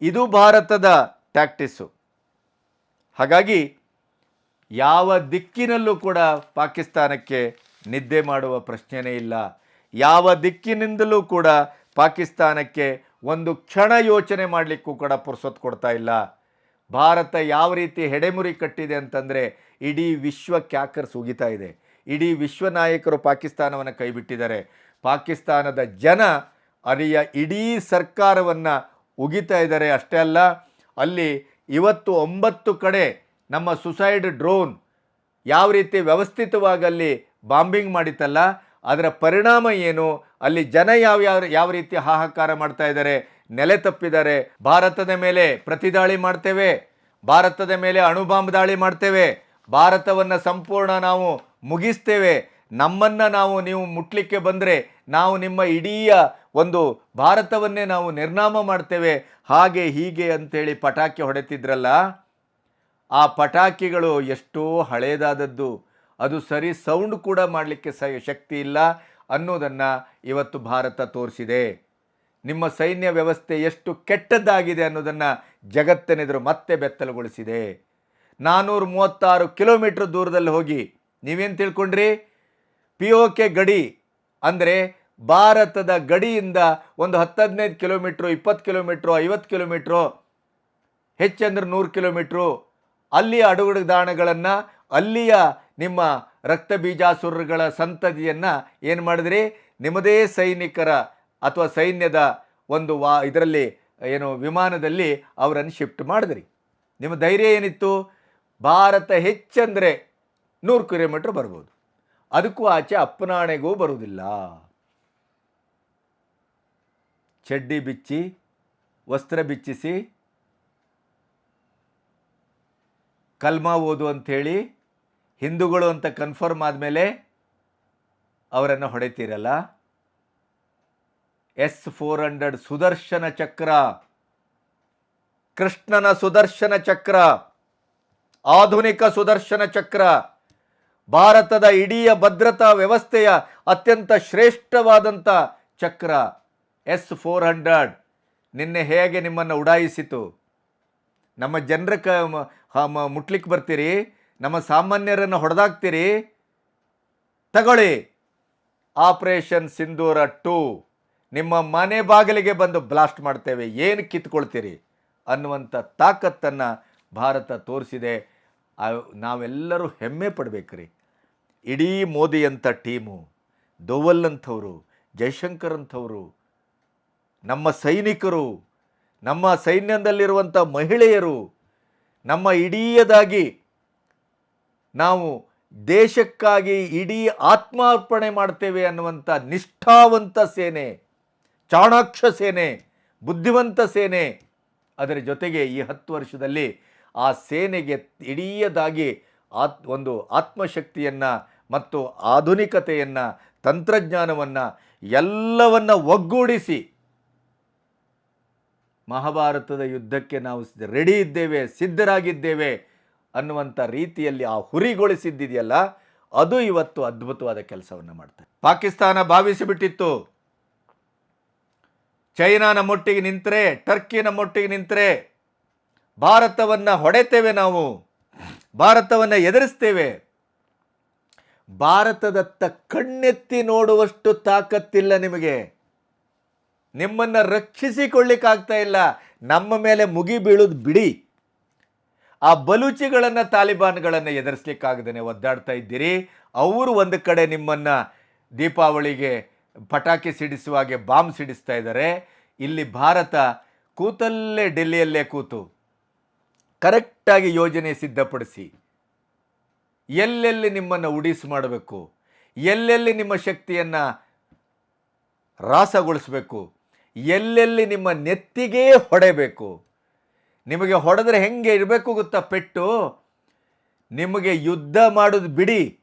ಇದು ಭಾರತದ ಟ್ಯಾಕ್ಟಿಸು ಹಾಗಾಗಿ ಯಾವ ದಿಕ್ಕಿನಲ್ಲೂ ಕೂಡ ಪಾಕಿಸ್ತಾನಕ್ಕೆ ನಿದ್ದೆ ಮಾಡುವ ಪ್ರಶ್ನೆಯೇ ಇಲ್ಲ. ಯಾವ ದಿಕ್ಕಿನಿಂದಲೂ ಕೂಡ ಪಾಕಿಸ್ತಾನಕ್ಕೆ ಒಂದು ಕ್ಷಣ ಯೋಚನೆ ಮಾಡಲಿಕ್ಕೂ ಕೂಡ ಪುರ್ಸೊತ್ತು ಕೊಡ್ತಾ ಇಲ್ಲ. ಭಾರತ ಯಾವ ರೀತಿ ಹೆಡೆಮುರಿ ಕಟ್ಟಿದೆ ಅಂತಂದರೆ ಇಡೀ ವಿಶ್ವ ಕ್ಯಾಕರ್ಸ್ ಉಗಿತಾ ಇದೆ. ಇಡೀ ವಿಶ್ವ ನಾಯಕರು ಪಾಕಿಸ್ತಾನವನ್ನು ಕೈಬಿಟ್ಟಿದ್ದಾರೆ. ಪಾಕಿಸ್ತಾನದ ಜನ ಅಲ್ಲಿಯ ಇಡೀ ಸರ್ಕಾರವನ್ನು ಉಗಿತಾ ಇದ್ದಾರೆ ಅಷ್ಟೇ ಅಲ್ಲ, ಅಲ್ಲಿ ಇವತ್ತು ಒಂಬತ್ತು ಕಡೆ ನಮ್ಮ ಸುಸೈಡ್ ಡ್ರೋನ್ ಯಾವ ರೀತಿ ವ್ಯವಸ್ಥಿತವಾಗಿ ಅಲ್ಲಿ ಬಾಂಬಿಂಗ್ ಮಾಡಿತ್ತಲ್ಲ, ಅದರ ಪರಿಣಾಮ ಏನು, ಅಲ್ಲಿ ಜನ ಯಾವ ಯಾವ ಯಾವ ರೀತಿ ಹಾಹಾಕಾರ ಮಾಡ್ತಾ ಇದ್ದಾರೆ, ನೆಲೆ ತಪ್ಪಿದ್ದಾರೆ, ಭಾರತದ ಮೇಲೆ ಪ್ರತಿದಾಳಿ ಮಾಡ್ತೇವೆ, ಭಾರತದ ಮೇಲೆ ಅಣುಬಾಂಬ್ ದಾಳಿ ಮಾಡ್ತೇವೆ, ಭಾರತವನ್ನು ಸಂಪೂರ್ಣ ನಾವು ಮುಗಿಸ್ತೇವೆ ನಮ್ಮನ್ನು ನಾವು ನೀವು ಮುಟ್ಲಿಕ್ಕೆ ಬಂದರೆ ನಾವು ನಿಮ್ಮ ಇಡೀ ಒಂದು ಭಾರತವನ್ನೇ ನಾವು ನಿರ್ನಾಮ ಮಾಡ್ತೇವೆ. ಹಾಗೆ ಹೀಗೆ ಅಂಥೇಳಿ ಪಟಾಕಿ ಹೊಡೆತಿದ್ರಲ್ಲ, ಆ ಪಟಾಕಿಗಳು ಎಷ್ಟೋ ಹಳೇದಾದದ್ದು. ಅದು ಸರಿ ಸೌಂಡ್ ಕೂಡ ಮಾಡಲಿಕ್ಕೆ ಸ ಶಕ್ತಿ ಇಲ್ಲ ಅನ್ನೋದನ್ನು ಇವತ್ತು ಭಾರತ ತೋರಿಸಿದೆ. ನಿಮ್ಮ ಸೈನ್ಯ ವ್ಯವಸ್ಥೆ ಎಷ್ಟು ಕೆಟ್ಟದ್ದಾಗಿದೆ ಅನ್ನೋದನ್ನು ಜಗತ್ತನೆದುರು ಮತ್ತೆ ಬೆತ್ತಲುಗೊಳಿಸಿದೆ. ನಾನ್ನೂರು ಮೂವತ್ತಾರು ಕಿಲೋಮೀಟ್ರ್ ದೂರದಲ್ಲಿ ಹೋಗಿ ನೀವೇನು ತಿಳ್ಕೊಂಡ್ರಿ? ಪಿ ಗಡಿ ಅಂದರೆ ಭಾರತದ ಗಡಿಯಿಂದ ಒಂದು ಹತ್ತು ಹದಿನೈದು ಕಿಲೋಮೀಟ್ರು, ಇಪ್ಪತ್ತು ಕಿಲೋಮೀಟ್ರು, ಐವತ್ತು ಕಿಲೋಮೀಟ್ರು ಹೆಚ್ಚಂದ್ರೆ ನೂರು ಕಿಲೋಮೀಟ್ರು. ಅಲ್ಲಿಯ ಅಡುಗುದಾಣಗಳನ್ನು ಅಲ್ಲಿಯ ನಿಮ್ಮ ರಕ್ತ ಬೀಜಾಸುರಗಳ ಸಂತತಿಯನ್ನು ಏನು ಮಾಡಿದ್ರಿ? ನಿಮ್ಮದೇ ಸೈನಿಕರ ಅಥವಾ ಸೈನ್ಯದ ಒಂದು ವಾ, ಇದರಲ್ಲಿ ಏನು ವಿಮಾನದಲ್ಲಿ ಅವರನ್ನು ಶಿಫ್ಟ್ ಮಾಡಿದ್ರಿ. ನಿಮ್ಮ ಧೈರ್ಯ ಏನಿತ್ತು? ಭಾರತ ಹೆಚ್ಚಂದರೆ ನೂರು ಕಿಲೋಮೀಟ್ರ್ ಬರ್ಬೋದು. ಅದಕ್ಕೂ ಆಚೆ ಅಪ್ಪನಾಣೆಗೂ ಬರುವುದಿಲ್ಲ. ಚಡ್ಡಿ ಬಿಚ್ಚಿ, ವಸ್ತ್ರ ಬಿಚ್ಚಿಸಿ, ಕಲ್ಮ ಓದು ಅಂಥೇಳಿ ಹಿಂದೂಗಳು ಅಂತ ಕನ್ಫರ್ಮ್ ಆದಮೇಲೆ ಅವರನ್ನು ಹೊಡೆತೀರಲ್ಲ? S four hundred Sudarshana Chakra. ಕೃಷ್ಣನ ಸುದರ್ಶನ ಚಕ್ರ. ಆಧುನಿಕ ಸುದರ್ಶನ ಚಕ್ರ. ಭಾರತದ ಇಡೀ ಭದ್ರತಾ ವ್ಯವಸ್ಥೆಯ ಅತ್ಯಂತ ಶ್ರೇಷ್ಠವಾದಂಥ ಚಕ್ರ ಎಸ್ ಫೋರ್ ಹಂಡ್ರೆಡ್. ನಿನ್ನೆ ಹೇಗೆ ನಿಮ್ಮನ್ನು ಉಡಾಯಿಸಿತು? ನಮ್ಮ ಜನರ ಕ ಮುಟ್ಲಿಕ್ಕೆ ಬರ್ತೀರಿ? ನಮ್ಮ ಸಾಮಾನ್ಯರನ್ನು ಹೊಡೆದಾಕ್ತೀರಿ? ತಗೊಳ್ಳಿ. Operation Sindoor two. ನಿಮ್ಮ ಮನೆ ಬಾಗಿಲಿಗೆ ಬಂದು ಬ್ಲಾಸ್ಟ್ ಮಾಡ್ತೇವೆ. ಏನು ಕಿತ್ಕೊಳ್ತೀರಿ? ಅನ್ನುವಂಥ ತಾಕತ್ತನ್ನು ಭಾರತ ತೋರಿಸಿದೆ. ನಾವೆಲ್ಲರೂ ಹೆಮ್ಮೆ ಪಡಬೇಕ್ರಿ. ಇಡೀ ಮೋದಿ ಅಂತ ಟೀಮು ದೋವಲ್ ಅಂಥವರು ಜೈಶಂಕರ್ ಅಂಥವರು ನಮ್ಮ ಸೈನಿಕರು, ನಮ್ಮ ಸೈನ್ಯದಲ್ಲಿರುವಂಥ ಮಹಿಳೆಯರು, ನಮ್ಮ ಇಡೀಯದಾಗಿ ನಾವು ದೇಶಕ್ಕಾಗಿ ಇಡೀ ಆತ್ಮಾರ್ಪಣೆ ಮಾಡ್ತೇವೆ ಅನ್ನುವಂಥ ನಿಷ್ಠಾವಂತ ಸೇನೆ, ಚಾಣಾಕ್ಷ ಸೇನೆ, ಬುದ್ಧಿವಂತ ಸೇನೆ, ಅದರ ಜೊತೆಗೆ ಈ ಹತ್ತು ವರ್ಷದಲ್ಲಿ ಆ ಸೇನೆಗೆ ಇಡೀಯದಾಗಿ ಆತ್, ಒಂದು ಆತ್ಮಶಕ್ತಿಯನ್ನು ಮತ್ತು ಆಧುನಿಕತೆಯನ್ನು, ತಂತ್ರಜ್ಞಾನವನ್ನು ಎಲ್ಲವನ್ನು ಒಗ್ಗೂಡಿಸಿ ಮಹಾಭಾರತದ ಯುದ್ಧಕ್ಕೆ ನಾವು ರೆಡಿ ಇದ್ದೇವೆ, ಸಿದ್ಧರಾಗಿದ್ದೇವೆ ಅನ್ನುವಂಥ ರೀತಿಯಲ್ಲಿ ಆ ಹುರಿಗೊಳಿಸಿದ್ದಿದೆಯಲ್ಲ, ಅದು ಇವತ್ತು ಅದ್ಭುತವಾದ ಕೆಲಸವನ್ನು ಮಾಡ್ತಾರೆ ಪಾಕಿಸ್ತಾನ ಭಾವಿಸಿಬಿಟ್ಟಿತ್ತು ಚೈನಾನ ಮೊಟ್ಟಿಗೆ ನಿಂತರೆ, ಟರ್ಕಿನ ಮೊಟ್ಟಿಗೆ ನಿಂತರೆ, ಭಾರತವನ್ನು ಹೊಡೆತೇವೆ ನಾವು, ಭಾರತವನ್ನು ಎದುರಿಸ್ತೇವೆ. ಭಾರತದತ್ತ ಕಣ್ಣೆತ್ತಿ ನೋಡುವಷ್ಟು ತಾಕತ್ತಿಲ್ಲ ನಿಮಗೆ. ನಿಮ್ಮನ್ನು ರಕ್ಷಿಸಿಕೊಳ್ಳಿಕ್ಕಾಗ್ತಾ ಇಲ್ಲ. ನಮ್ಮ ಮೇಲೆ ಮುಗಿ ಬೀಳೋದು ಬಿಡಿ. ಆ ಬಲೂಚಿಗಳನ್ನು ತಾಲಿಬಾನ್ಗಳನ್ನು ಎದುರಿಸ್ಲಿಕ್ಕಾಗದೇ ಒದ್ದಾಡ್ತಾ ಇದ್ದೀರಿ. ಅವರು ಒಂದು ಕಡೆ ನಿಮ್ಮನ್ನು ದೀಪಾವಳಿಗೆ ಪಟಾಕಿ ಸಿಡಿಸುವ ಹಾಗೆ ಬಾಂಬ್ ಸಿಡಿಸ್ತಾ ಇದ್ದಾರೆ. ಇಲ್ಲಿ ಭಾರತ ಕೂತಲ್ಲೇ ಡೆಲ್ಲಿಯಲ್ಲೇ ಕೂತು ಕರೆಕ್ಟಾಗಿ ಯೋಜನೆ ಸಿದ್ಧಪಡಿಸಿ. ಎಲ್ಲೆಲ್ಲಿ ನಿಮ್ಮನ್ನು ಉಡಿಸ್ ಮಾಡಬೇಕು? ಎಲ್ಲೆಲ್ಲಿ ನಿಮ್ಮ ಶಕ್ತಿಯನ್ನು ರಾಸಗೊಳಿಸಬೇಕು? ಎಲ್ಲೆಲ್ಲಿ ನಿಮ್ಮ ನೆತ್ತಿಗೆ ಹೊಡೆಬೇಕು? ನಿಮಗೆ ಹೊಡೆದ್ರೆ ಹೆಂಗೆ ಇರಬೇಕು ಗೊತ್ತಾ ಪೆಟ್ಟು? ನಿಮಗೆ ಯುದ್ಧ ಮಾಡೋದು ಬಿಡಿ.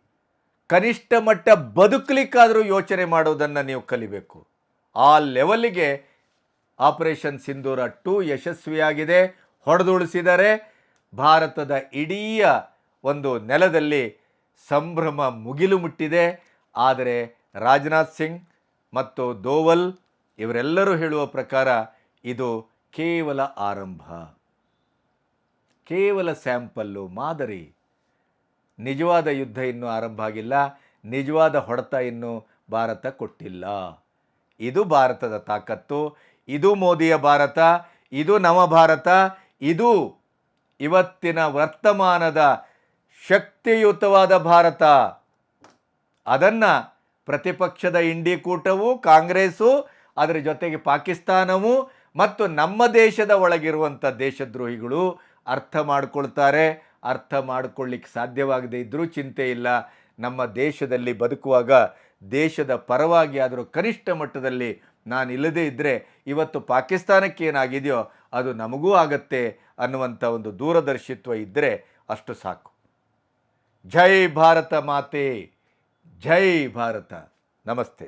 ಕನಿಷ್ಠ ಮಟ್ಟ ಬದುಕಲಿಕ್ಕಾದರೂ ಯೋಚನೆ ಮಾಡೋದನ್ನು ನೀವು ಕಲಿಬೇಕು. ಆ ಲೆವೆಲ್ಲಿಗೆ ಆಪರೇಷನ್ ಸಿಂಧೂರ ಟು ಯಶಸ್ವಿಯಾಗಿದೆ. ಹೊಡೆದುಳಿಸಿದರೆ ಭಾರತದ ಇಡೀ ಒಂದು ನೆಲದಲ್ಲಿ ಸಂಭ್ರಮ ಮುಗಿಲು ಮುಟ್ಟಿದೆ. ಆದರೆ ರಾಜನಾಥ್ ಸಿಂಗ್ ಮತ್ತು ದೋವಲ್ ಇವರೆಲ್ಲರೂ ಹೇಳುವ ಪ್ರಕಾರ ಇದು ಕೇವಲ ಆರಂಭ. ಕೇವಲ ಸ್ಯಾಂಪಲ್ಲು ಮಾದರಿ. ನಿಜವಾದ ಯುದ್ಧ ಇನ್ನೂ ಆರಂಭ ಆಗಿಲ್ಲ. ನಿಜವಾದ ಹೊಡೆತ ಇನ್ನೂ ಭಾರತ ಕೊಟ್ಟಿಲ್ಲ. ಇದು ಭಾರತದ ತಾಕತ್ತು. ಇದು ಮೋದಿಯ ಭಾರತ. ಇದು ನವ ಭಾರತ. ಇದು ಇವತ್ತಿನ ವರ್ತಮಾನದ ಶಕ್ತಿಯುತವಾದ ಭಾರತ. ಅದನ್ನು ಪ್ರತಿಪಕ್ಷದ ಇಂಡಿ ಕೂಟವು, ಕಾಂಗ್ರೆಸ್ಸು, ಅದರ ಜೊತೆಗೆ ಪಾಕಿಸ್ತಾನವು ಮತ್ತು ನಮ್ಮ ದೇಶದ ಒಳಗಿರುವಂಥ ದೇಶದ್ರೋಹಿಗಳು ಅರ್ಥ ಮಾಡಿಕೊಳ್ತಾರೆ. ಅರ್ಥ ಮಾಡ್ಕೊಳ್ಳಿಕ್ಕೆ ಸಾಧ್ಯವಾಗದೇ ಇದ್ದರೂ ಚಿಂತೆ ಇಲ್ಲ. ನಮ್ಮ ದೇಶದಲ್ಲಿ ಬದುಕುವಾಗ ದೇಶದ ಪರವಾಗಿ ಆದರೂ ಕನಿಷ್ಠ ಮಟ್ಟದಲ್ಲಿ ನಾನು ಇಲ್ಲದೇ ಇದ್ದರೆ ಇವತ್ತು ಪಾಕಿಸ್ತಾನಕ್ಕೆ ಏನಾಗಿದೆಯೋ ಅದು ನಮಗೂ ಆಗತ್ತೆ ಅನ್ನುವಂಥ ಒಂದು ದೂರದರ್ಶಿತ್ವ ಇದ್ದರೆ ಅಷ್ಟು ಸಾಕು. ಜೈ ಭಾರತ ಮಾತೆ ಜೈ ಭಾರತ ನಮಸ್ತೆ